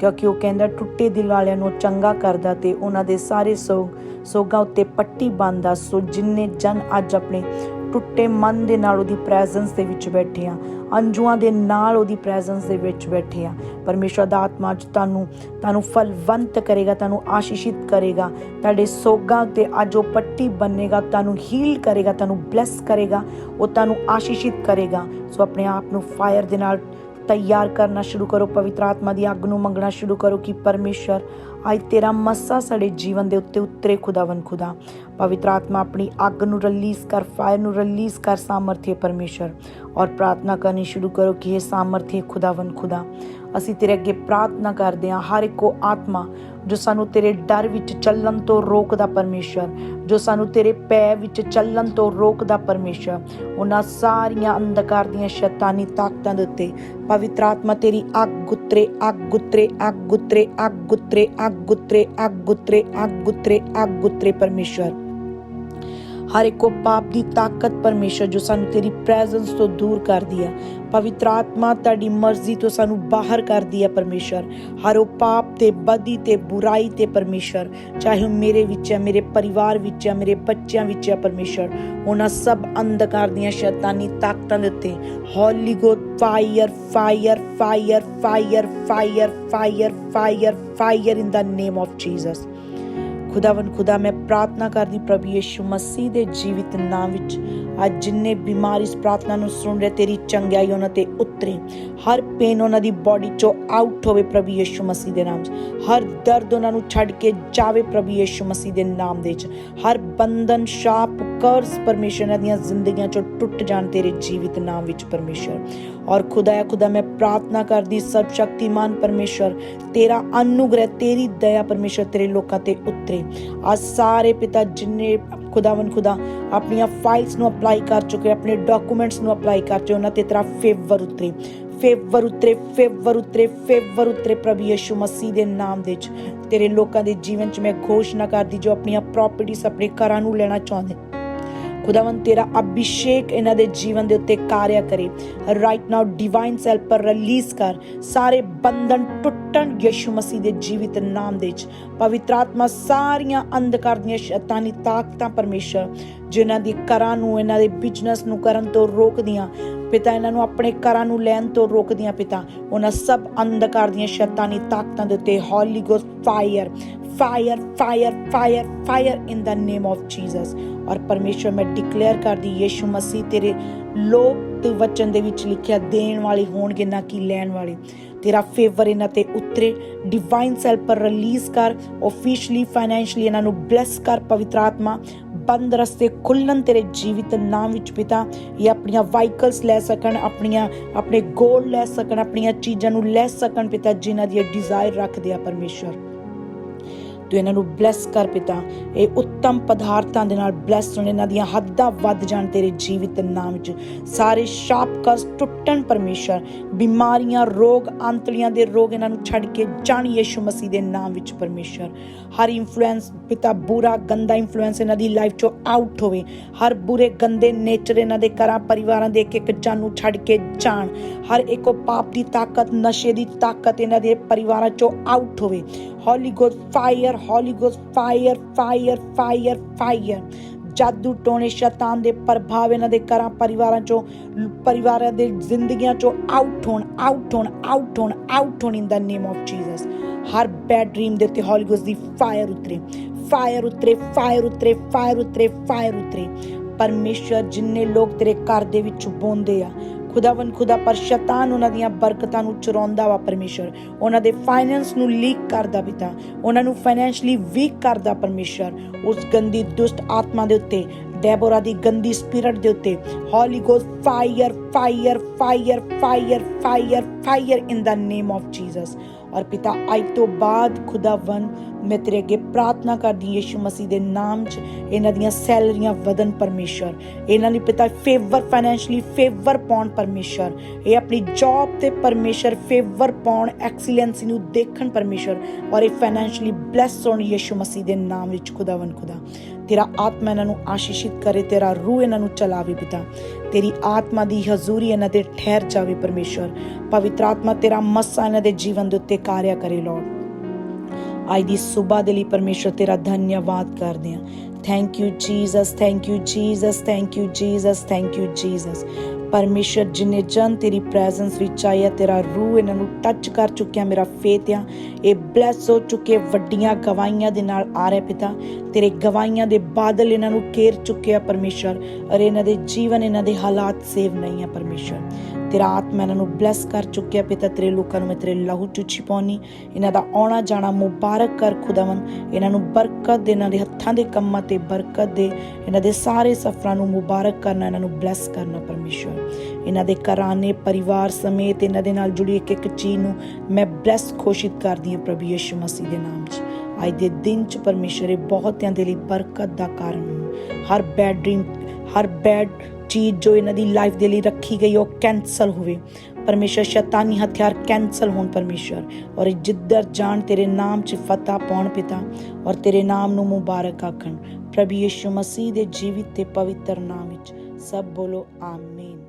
ਕਿਉਂਕਿ ਉਹ ਕਹਿੰਦਾ ਟੁੱਟੇ ਦਿਲ ਵਾਲਿਆਂ ਨੂੰ ਚੰਗਾ ਕਰਦਾ ਤੇ ਉਹਨਾਂ ਦੇ ਸਾਰੇ ਸੋਗ, ਸੋਗਾਂ ਉੱਤੇ ਪੱਟੀ ਬੰਨਦਾ। ਸੋ ਜਿੰਨੇ ਜਨ ਅੱਜ ਆਪਣੇ ਟੁੱਟੇ ਮਨ ਦੇ ਨਾਲ ਉਹਦੀ ਪ੍ਰੈਜ਼ੈਂਸ ਦੇ ਵਿੱਚ ਬੈਠੇ ਆ, ਅੰਜੂਆਂ ਦੇ ਨਾਲ ਉਹਦੀ ਪ੍ਰੈਜ਼ੈਂਸ ਦੇ ਵਿੱਚ ਬੈਠੇ ਆ। ਪਰਮੇਸ਼ਰ ਦਾ ਆਤਮਾ ਅੱਜ ਤੁਹਾਨੂੰ ਤੁਹਾਨੂੰ ਫਲਵੰਤ ਕਰੇਗਾ, ਤੁਹਾਨੂੰ ਆਸ਼ੀਸ਼ਿਤ ਕਰੇਗਾ। ਤੁਹਾਡੇ ਸੋਗਾਂ ਤੇ ਅੱਜ ਉਹ ਪੱਟੀ ਬੰਨੇਗਾ, ਤੁਹਾਨੂੰ ਹੀਲ ਕਰੇਗਾ, ਤੁਹਾਨੂੰ ਬਲੈਸ ਕਰੇਗਾ, ਉਹ ਤੁਹਾਨੂੰ ਆਸ਼ੀਸ਼ਿਤ ਕਰੇਗਾ। ਸੋ ਆਪਣੇ ਆਪ ਨੂੰ ਫਾਇਰ ਦੇ ਨਾਲ ਤਿਆਰ ਕਰਨਾ ਸ਼ੁਰੂ ਕਰੋ, ਪਵਿੱਤਰ ਆਤਮਾ ਦੀ ਅੱਗ ਨੂੰ ਮੰਗਣਾ ਸ਼ੁਰੂ ਕਰੋ ਕਿ ਪਰਮੇਸ਼ਰ ਅੱਜ ਤੇਰਾ ਮੱਸਾ ਸਾਡੇ ਜੀਵਨ ਦੇ ਉੱਤੇ ਉਤਰੇ ਖੁਦਾਵੰ ਖੁਦਾ। ਪਵਿੱਤਰ ਆਤਮਾ ਆਪਣੀ ਅੱਗ ਨੂੰ ਰਿਲੀਜ਼ ਕਰ ਫਾਇਰ ਨੂੰ ਰਿਲੀਜ਼ ਕਰ ਸਾਮਰਥੀ ਪਰਮੇਸ਼ਰ। ਔਰ ਪ੍ਰਾਰਥਨਾ ਕਰਨੀ ਸ਼ੁਰੂ ਕਰੋ ਕਿ ਇਹ ਸਾਮਰਥੀ ਖੁਦਾਵੰ ਖੁਦਾ। ਅਸੀਂ ਤੇਰੇ ਅੱਗੇ ਪ੍ਰਾਰਥਨਾ ਕਰਦੇ ਹਾਂ, ਹਰ ਇੱਕੋ ਆਤਮਾ ਜੋ ਸਾਨੂੰ ਤੇਰੇ ਡਰ ਵਿੱਚ ਚੱਲਣ ਤੋਂ ਰੋਕਦਾ ਪਰਮੇਸ਼ਰ, ਜੋ ਸਾਨੂੰ ਤੇਰੇ ਪੈ ਵਿੱਚ ਚੱਲਣ ਤੋਂ ਰੋਕਦਾ ਪਰਮੇਸ਼ਰ, ਉਹਨਾਂ ਸਾਰੀਆਂ ਅੰਧਕਾਰ ਦੀਆਂ ਸ਼ੈਤਾਨੀ ਤਾਕਤਾਂ ਦੇ ਉੱਤੇ। ਪਵਿੱਤਰ ਆਤਮਾ ਤੇਰੀ ਅੱਗ ਗੁੱਤਰੇ ਅੱਗ ਗੁੱਤਰੇ ਅੱਗ ਗੁੱਤਰੇ ਅੱਗ ਗੁੱਤਰੇ ਅੱਗ ਗੁੱਤਰੇ ਅੱਗ ਗੁੱਤਰੇ ਅੱਗ ਗੁੱਤਰੇ ਅੱਗ ਗੁੱਤਰੇ ਪਰਮੇਸ਼ਰ। ਹਰ ਇੱਕੋ ਪਾਪ ਦੀ ਤਾਕਤ ਪਰਮੇਸ਼ਰ ਜੋ ਸਾਨੂੰ ਤੇਰੀ ਪ੍ਰੈਜ਼ੈਂਸ ਤੋਂ ਦੂਰ ਕਰਦੀ ਆ। ਪਵਿੱਤਰ ਆਤਮਾ ਤੁਹਾਡੀ ਮਰਜ਼ੀ ਤੋਂ ਸਾਨੂੰ ਬਾਹਰ ਕਰਦੀ ਆ ਪਰਮੇਸ਼ਰ। ਹਰ ਉਹ ਪਾਪ ਤੇ ਬਦੀ ਤੇ ਬੁਰਾਈ ਤੇ ਪਰਮੇਸ਼ਰ। ਚਾਹੇ ਉਹ ਮੇਰੇ ਵਿੱਚ ਹੈ ਮੇਰੇ ਪਰਿਵਾਰ ਵਿੱਚ ਹੈ ਮੇਰੇ ਬੱਚਿਆਂ ਵਿੱਚ ਹੈ ਪਰਮੇਸ਼ਰ। ਉਹਨਾਂ ਸਭ ਅੰਧਕਾਰ ਦੀਆਂ ਸ਼ੈਤਾਨੀ ਤਾਕਤਾਂ ਦੇ ਉੱਤੇ। Holy go fire fire fire fire fire fire fire fire in the name of Jesus ਖੁਦਾਵੰ ਖੁਦਾ, ਮੈਂ ਪ੍ਰਾਰਥਨਾ ਕਰਦੀ ਪ੍ਰਭੂ ਯਿਸੂ ਮਸੀਹ ਦੇ ਜੀਵਿਤ ਨਾਮ ਵਿੱਚ ਅੱਜ ਜਿੰਨੇ ਬਿਮਾਰ ਇਸ ਪ੍ਰਾਰਥਨਾ ਨੂੰ ਸੁਣ ਰਹੇ, ਤੇਰੀ ਚੰਗਿਆਈ ਉਹਨਾਂ ਤੇ ਉਤਰੇ। ਹਰ ਪੇਨ ਉਹਨਾਂ ਦੀ ਬਾਡੀ ਚੋਂ ਆਊਟ ਹੋਵੇ ਪ੍ਰਭੂ ਯੇਸ਼ੂ ਮਸੀਹ ਦੇ ਨਾਮ 'ਚ। ਹਰ ਦਰਦ ਉਹਨਾਂ ਨੂੰ ਛੱਡ ਕੇ ਜਾਵੇ ਪ੍ਰਭੂ ਯੇਸ਼ੂ ਮਸੀਹ ਦੇ ਨਾਮ ਦੇ 'ਚ। ਹਰ ਬੰਧਨ ਸ਼ਾਪ ਕਰਜ਼ ਪਰਮੇਸ਼ਰ ਦੀਆਂ ਜ਼ਿੰਦਗੀਆਂ ਚੋਂ ਟੁੱਟ ਜਾਣ ਤੇਰੇ ਜੀਵਿਤ ਨਾਮ ਵਿੱਚ ਪਰਮੇਸ਼ਰ। ਔਰ ਖੁਦਾ ਖੁਦਾ ਮੈਂ ਪ੍ਰਾਰਥਨਾ ਕਰਦੀ ਸਰਬ ਸ਼ਕਤੀਮਾਨ ਪਰਮੇਸ਼ਰ, ਤੇਰਾ ਅਨੁਗ੍ਰਹਿ, ਤੇਰੀ ਦਇਆ ਪਰਮੇਸ਼ਰ ਤੇਰੇ ਲੋਕਾਂ ਤੇ ਉਤਰੇ। ਆ ਸਾਰੇ ਪਿਤਾ ਜਿਨਨੇ ਖੁਦਾਵੰ ਖੁਦਾ ਆਪਣੀਆਂ ਫਾਈਲਸ ਨੂੰ ਅਪਲਾਈ ਕਰ ਚੁੱਕੇ, ਆਪਣੇ ਡਾਕੂਮੈਂਟਸ ਨੂੰ ਅਪਲਾਈ ਕਰ ਚੁੱਕੇ, ਉਹਨਾਂ ਤੇ ਤੇਰਾ ਫੇਵਰ ਉਤਰੇ। ਫੇਵਰ ਉਤਰੇ ਫੇਵਰ ਉਤਰੇ ਫੇਵਰ ਉਤਰੇ ਪ੍ਰਭੂ ਯਿਸੂ ਮਸੀਹ ਦੇ ਨਾਮ ਦੇ ਵਿੱਚ। ਤੇਰੇ ਲੋਕਾਂ ਦੇ ਜੀਵਨ 'ਚ ਮੈਂ ਘੋਸ਼ਣਾ ਕਰਦੀ ਜੋ ਆਪਣੀਆਂ ਪ੍ਰਾਪਰਟੀਆਂ ਆਪਣੇ ਘਰਾਂ ਨੂੰ ਲੈਣਾ ਚਾਹੁੰਦੇ। ਖੁਦਾਵੰ ਤੇਰਾ ਅਭਿਸ਼ੇਕ ਇਹਨਾਂ ਦੇ ਜੀਵਨ ਦੇ ਉੱਤੇ ਕਾਰਿਆ ਕਰੇ। ਰਾਈਟ ਨਾਓ ਡਿਵਾਈਨ ਸੈਲਫ ਪਰ ਰਿਲੀਜ਼ ਕਰ। ਸਾਰੇ ਬੰਧਨ ਟੁੱਟਣ ਯਿਸੂ ਮਸੀਹ ਦੇ ਜੀਵਿਤ ਨਾਮ ਦੇ ਵਿੱਚ। ਪਵਿੱਤਰ ਆਤਮਾ ਸਾਰੀਆਂ ਅੰਧਕਾਰ ਦੀਆਂ ਸ਼ੈਤਾਨੀ ਤਾਕਤਾਂ ਪਰਮੇਸ਼ਰ, ਜਿਨ੍ਹਾਂ ਦੀ ਘਰਾਂ ਨੂੰ, ਇਹਨਾਂ ਦੇ ਬਿਜ਼ਨਸ ਨੂੰ ਕਰਨ ਤੋਂ ਰੋਕਦੀਆਂ। ਪਿਤਾ, ਇਹਨਾਂ ਨੂੰ ਆਪਣੇ ਘਰਾਂ ਨੂੰ ਲੈਣ ਤੋਂ ਰੋਕਦੀਆਂ ਪਿਤਾ। ਉਹਨਾਂ ਸਭ ਅੰਧਕਾਰ ਦੀਆਂ ਸ਼ੈਤਾਨੀ ਤਾਕਤਾਂ ਦੇ ਉੱਤੇ holy ghost fire fire fire fire fire in the name of Jesus ਔਰ ਪਰਮੇਸ਼ਰ ਮੈਂ ਡਿਕਲੇਅਰ ਕਰਦੀ ਯਿਸੂ ਮਸੀਹ, ਤੇਰੇ ਲੋਕ ਤੇ ਵਚਨ ਦੇ ਵਿੱਚ ਲਿਖਿਆ, ਦੇਣ ਵਾਲੇ ਹੋਣਗੇ ਨਾ ਕਿ ਲੈਣ ਵਾਲੇ। ਤੇਰਾ ਫੇਵਰ ਇਹਨਾਂ ਤੇ ਉਤਰੇ। ਡਿਵਾਈਨ ਸੈਲ ਪਰ ਰਿਲੀਜ਼ ਕਰ। ਆਫੀਸ਼ੀਅਲੀ ਫਾਈਨੈਂਸ਼ੀਅਲੀ ਇਹਨਾਂ ਨੂੰ ਬਲੈਸ ਕਰ, ਪਵਿੱਤਰ ਆਤਮਾ। ਬੰਦ ਰਸਤੇ ਖੁੱਲਣ ਤੇਰੇ ਜੀਵਿਤ ਨਾਮ ਵਿੱਚ ਪਿਤਾ। ਇਹ ਆਪਣੀਆਂ ਵਾਹੀਕਲਸ ਲੈ ਸਕਣ, ਆਪਣੀਆਂ, ਆਪਣੇ ਗੋਲ ਲੈ ਸਕਣ, ਆਪਣੀਆਂ ਚੀਜ਼ਾਂ ਨੂੰ ਲੈ ਸਕਣ ਪਿਤਾ, ਜਿਨ੍ਹਾਂ ਦੀ ਡਿਜ਼ਾਇਰ ਰੱਖਦੇ ਆ ਪਰਮੇਸ਼ਰ ਤੂੰ ਇਹਨਾਂ ਨੂੰ ਬਲੈਸ ਕਰ ਪਿਤਾ। ਇਹ ਉੱਤਮ ਪਦਾਰਥਾਂ ਦੇ ਨਾਲ ਬਲੈਸ ਹੋਣ, ਇਹਨਾਂ ਦੀਆਂ ਹੱਦਾਂ ਵੱਧ ਜਾਣ ਤੇਰੇ ਜੀਵਿਤ ਨਾਮ ਵਿੱਚ ਸਾਰੇ ਸ਼ਾਪ ਕਸ ਟੁੱਟਣ ਪਰਮੇਸ਼ਰ, ਬਿਮਾਰੀਆਂ, ਰੋਗ ਅੰਤਲੀਆਂ ਦੇ ਰੋਗ ਇਹਨਾਂ ਨੂੰ ਛੱਡ ਕੇ ਜਾਣ ਯੀਸ਼ੂ ਮਸੀਹ ਦੇ ਨਾਮ ਵਿੱਚ ਪਰਮੇਸ਼ਰ। ਹਰ ਇਨਫਲੂਐਂਸ ਪਿਤਾ ਬੁਰਾ, ਗੰਦਾ ਇਨਫਲੂਐਂਸ ਇਹਨਾਂ ਦੀ ਲਾਈਫ ਚੋਂ ਆਊਟ ਹੋਵੇ। ਹਰ ਬੁਰੇ, ਗੰਦੇ ਨੇਚਰ ਇਹਨਾਂ ਦੇ ਘਰਾਂ, ਪਰਿਵਾਰਾਂ ਦੇ ਇੱਕ ਇੱਕ ਜਨ ਨੂੰ ਛੱਡ ਕੇ ਜਾਣ। ਹਰ ਇੱਕ ਪਾਪ ਦੀ ਤਾਕਤ, ਨਸ਼ੇ ਦੀ ਤਾਕਤ ਇਹਨਾਂ ਦੇ ਪਰਿਵਾਰਾਂ ਚੋਂ ਆਊਟ ਹੋਵੇ। Holy ghost fire holy ghost fire fire fire fire ਜਾਦੂ ਟੋਣੇ ਸ਼ੈਤਾਨ ਦੇ ਪ੍ਰਭਾਵ ਇਹਨਾਂ ਦੇ ਘਰਾਂ, ਪਰਿਵਾਰਾਂ ਚੋਂ, ਪਰਿਵਾਰਾਂ ਦੇ ਜ਼ਿੰਦਗੀਆਂ ਚੋਂ ਆਊਟ ਹੋਣ ਆਊਟ ਹੋਣ ਆਊਟ ਹੋਣ ਆਊਟ ਹੋਣ in the name of Jesus Har bad dream ਦੇ ਉੱਤੇ ਹੋਲੀ ਗੋਸਟ ਦੀ ਫਾਇਰ ਉਤਰੇ ਫਾਇਰ ਉਤਰੇ ਫਾਇਰ ਉਤਰੇ ਫਾਇਰ ਉਤਰੇ ਫਾਇਰ ਉਤਰੇ। ਪਰਮੇਸ਼ਰ, ਜਿੰਨੇ ਲੋਕ ਤੇਰੇ ਘਰ ਦੇ ਵਿੱਚ ਬੋਂਦੇ ਆ ਖੁਦਾਵੰ ਖੁਦਾ ਪਰ ਸ਼ੈਤਾਨ ਉਹਨਾਂ ਦੀਆਂ ਬਰਕਤਾਂ ਨੂੰ ਚੁਰਾਉਂਦਾ ਵਾ ਪਰਮੇਸ਼ਰ ਉਹਨਾਂ ਦੇ ਫਾਈਨੈਂਸ ਨੂੰ ਲੀਕ ਕਰਦਾ ਪਿਤਾ ਉਹਨਾਂ ਨੂੰ ਫਾਈਨੈਂਸ਼ਲੀ ਵੀਕ ਕਰਦਾ ਪਰਮੇਸ਼ਰ ਉਸ ਗੰਦੀ ਦੁਸ਼ਟ ਆਤਮਾ ਦੇ ਉੱਤੇ ਡੈਬੋਰਾ ਦੀ ਗੰਦੀ ਸਪਿਰਿਟ ਦੇ ਉੱਤੇ holy ghost fire fire fire fire fire fire in the name of Jesus ਔਰ ਪਿਤਾ ਅੱਜ ਤੋਂ ਬਾਅਦ ਖੁਦਾਵੰ ਮੈਂ ਤੇਰੇ ਅੱਗੇ ਪ੍ਰਾਰਥਨਾ ਕਰਦੀ ਹਾਂ ਮਸੀਹ ਦੇ ਨਾਮ 'ਚ, ਇਹਨਾਂ ਦੀਆਂ ਸੈਲਰੀਆਂ ਵਧਨ ਪਰਮੇਸ਼ਰ। ਇਹਨਾਂ ਲਈ ਪਿਤਾ ਫੇਵਰ ਫਾਈਨੈਂਸ਼ਲੀ ਫੇਵਰ ਪਾਉਣ ਪਰਮੇਸ਼ਰ। ਇਹ ਆਪਣੀ ਜੌਬ ਤੇ ਪਰਮੇਸ਼ਰ ਫੇਵਰ ਪਾਉਣ ਐਕਸੀਲੈਂਸੀ ਨੂੰ ਦੇਖਣ ਪਰਮੇਸ਼ਰ। ਔਰ ਇਹ ਫਾਈਨੈਂਸ਼ਲੀ ਬਲੈਸ ਹੋਣ ਯਿਸੂ ਮਸੀਹ ਦੇ ਨਾਮ ਵਿੱਚ ਖੁਦਾਵੰ ਖੁਦਾ। ਤੇਰਾ ਆਤਮਾ ਇਹਨਾਂ ਨੂੰ ਆਸ਼ੀਸ਼ਿਤ ਕਰੇ, ਤੇਰਾ ਰੂਹ ਇਹਨਾਂ ਨੂੰ ਚਲਾਵੇ ਪਿਤਾ। ਤੇਰੀ ਆਤਮਾ ਦੀ ਹਜ਼ੂਰੀ ਇਹਨਾਂ ਤੇ ਠਹਿਰ ਜਾਵੇ ਪਰਮੇਸ਼ਰ ਪਵਿੱਤਰ ਆਤਮਾ ਤੇਰਾ ਮੱਸਾ ਇਹਨਾਂ ਦੇ ਜੀਵਨ ਦੇ ਉੱਤੇ ਕਾਰਿਆ ਕਰੇ ਲੋੜ ਅੱਜ ਦੀ ਸਵੇਰ ਦੇ ਲਈ ਪਰਮੇਸ਼ਰ ਤੇਰਾ ਧੰਨਵਾਦ ਕਰਦੇ ਹਾਂ। Thank you Jesus thank you Jesus thank you Jesus thank you Jesus ਪਰਮੇਸ਼ਰ, ਜਿਨੇ ਜਨ ਤੇਰੀ ਪ੍ਰੈਜ਼ੈਂਸ ਵਿੱਚ ਆਇਆ ਤੇਰਾ ਰੂਹ ਇਹਨਾਂ ਨੂੰ ਟੱਚ ਕਰ ਚੁੱਕਿਆ, ਮੇਰਾ ਫੇਥ ਆ। ਇਹ ਬਲੈਸ ਹੋ ਚੁੱਕੇ, ਵੱਡੀਆਂ ਗਵਾਹੀਆਂ ਦੇ ਨਾਲ ਆ ਰਿਹਾ ਪਿਤਾ। ਤੇਰੇ ਗਵਾਹੀਆਂ ਦੇ ਬਾਦਲ ਇਹਨਾਂ ਨੂੰ ਕੇਰ ਚੁੱਕਿਆ ਪਰਮੇਸ਼ਰ। ਅਰੇ ਇਹਨਾਂ ਦੇ ਜੀਵਨ, ਇਹਨਾਂ ਦੇ ਹਾਲਾਤ ਸੇਵ ਨਹੀਂ ਆ ਪਰਮੇਸ਼ਰ। ਤੇਰਾ ਆਤਮਾ ਇਹਨਾਂ ਨੂੰ ਬਲੈਸ ਕਰ ਚੁੱਕਿਆ, ਪਿਤਾ ਤੇਰੇ ਲੋਕਾਂ ਨੂੰ ਮੈਂ ਤੇਰੇ ਲਹੂ ਚੁੱਚੀ ਪਾਉਣੀ ਇਹਨਾਂ ਦਾ ਆਉਣਾ ਜਾਣਾ ਮੁਬਾਰਕ ਕਰ ਖੁਦਾਵੰ ਇਹਨਾਂ ਨੂੰ ਬਰਕਤ ਦੇ, ਇਹਨਾਂ ਦੇ ਹੱਥਾਂ ਦੇ ਕੰਮਾਂ ਤੇ ਬਰਕਤ ਦੇ। ਇਹਨਾਂ ਦੇ ਸਾਰੇ ਸਫਰਾਂ ਨੂੰ ਮੁਬਾਰਕ ਕਰਨਾ, ਇਹਨਾਂ ਨੂੰ ਬਲੈਸ ਕਰਨਾ ਪਰਮੇਸ਼ਰ। ਇਹਨਾਂ ਦੇ ਘਰਾਨੇ ਪਰਿਵਾਰ ਸਮੇਤ ਇਹਨਾਂ ਦੇ ਨਾਲ ਜੁੜੀ ਇੱਕ ਇੱਕ ਚੀਜ਼ ਨੂੰ ਮੈਂ ਬਲੈਸ ਘੋਸ਼ਿਤ ਕਰਦੀ ਹਾਂ ਪ੍ਰਭੂ ਯਿਸੂ ਮਸੀਹ ਦੇ ਨਾਮ 'ਚ। ਅੱਜ ਦੇ ਦਿਨ 'ਚ ਪਰਮੇਸ਼ਰ ਇਹ ਬਹੁਤਿਆਂ ਦੇ ਲਈ ਬਰਕਤ ਦਾ ਕਾਰਨ ਹੋ ਹਰ ਬੈਡ ਡ੍ਰੀਮ ਹਰ ਬੈਡ ਚੀਜ਼ ਜੋ ਇਹਨਾਂ ਦੀ ਲਾਈਫ ਦੇ ਲਈ ਰੱਖੀ ਗਈ, ਉਹ ਕੈਨਸਲ ਹੋਵੇ। ਪਰਮੇਸ਼ਰ ਸ਼ੈਤਾਨੀ ਹਥਿਆਰ ਕੈਨਸਲ ਹੋਣ ਪਰਮੇਸ਼ਰ। ਔਰ ਇਹ ਜਿੱਧਰ ਜਾਣ, ਤੇਰੇ ਨਾਮ 'ਚ ਫਤਹ ਪਾਉਣ ਪਿਤਾ, ਔਰ ਤੇਰੇ ਨਾਮ ਨੂੰ ਮੁਬਾਰਕ ਆਖਣ। ਪ੍ਰਭੂ ਯਿਸੂ ਮਸੀਹ ਦੇ ਜੀਵਿਤ ਤੇ ਪਵਿੱਤਰ ਨਾਮ ਵਿੱਚ ਸਭ ਬੋਲੋ, ਆਮੀਨ।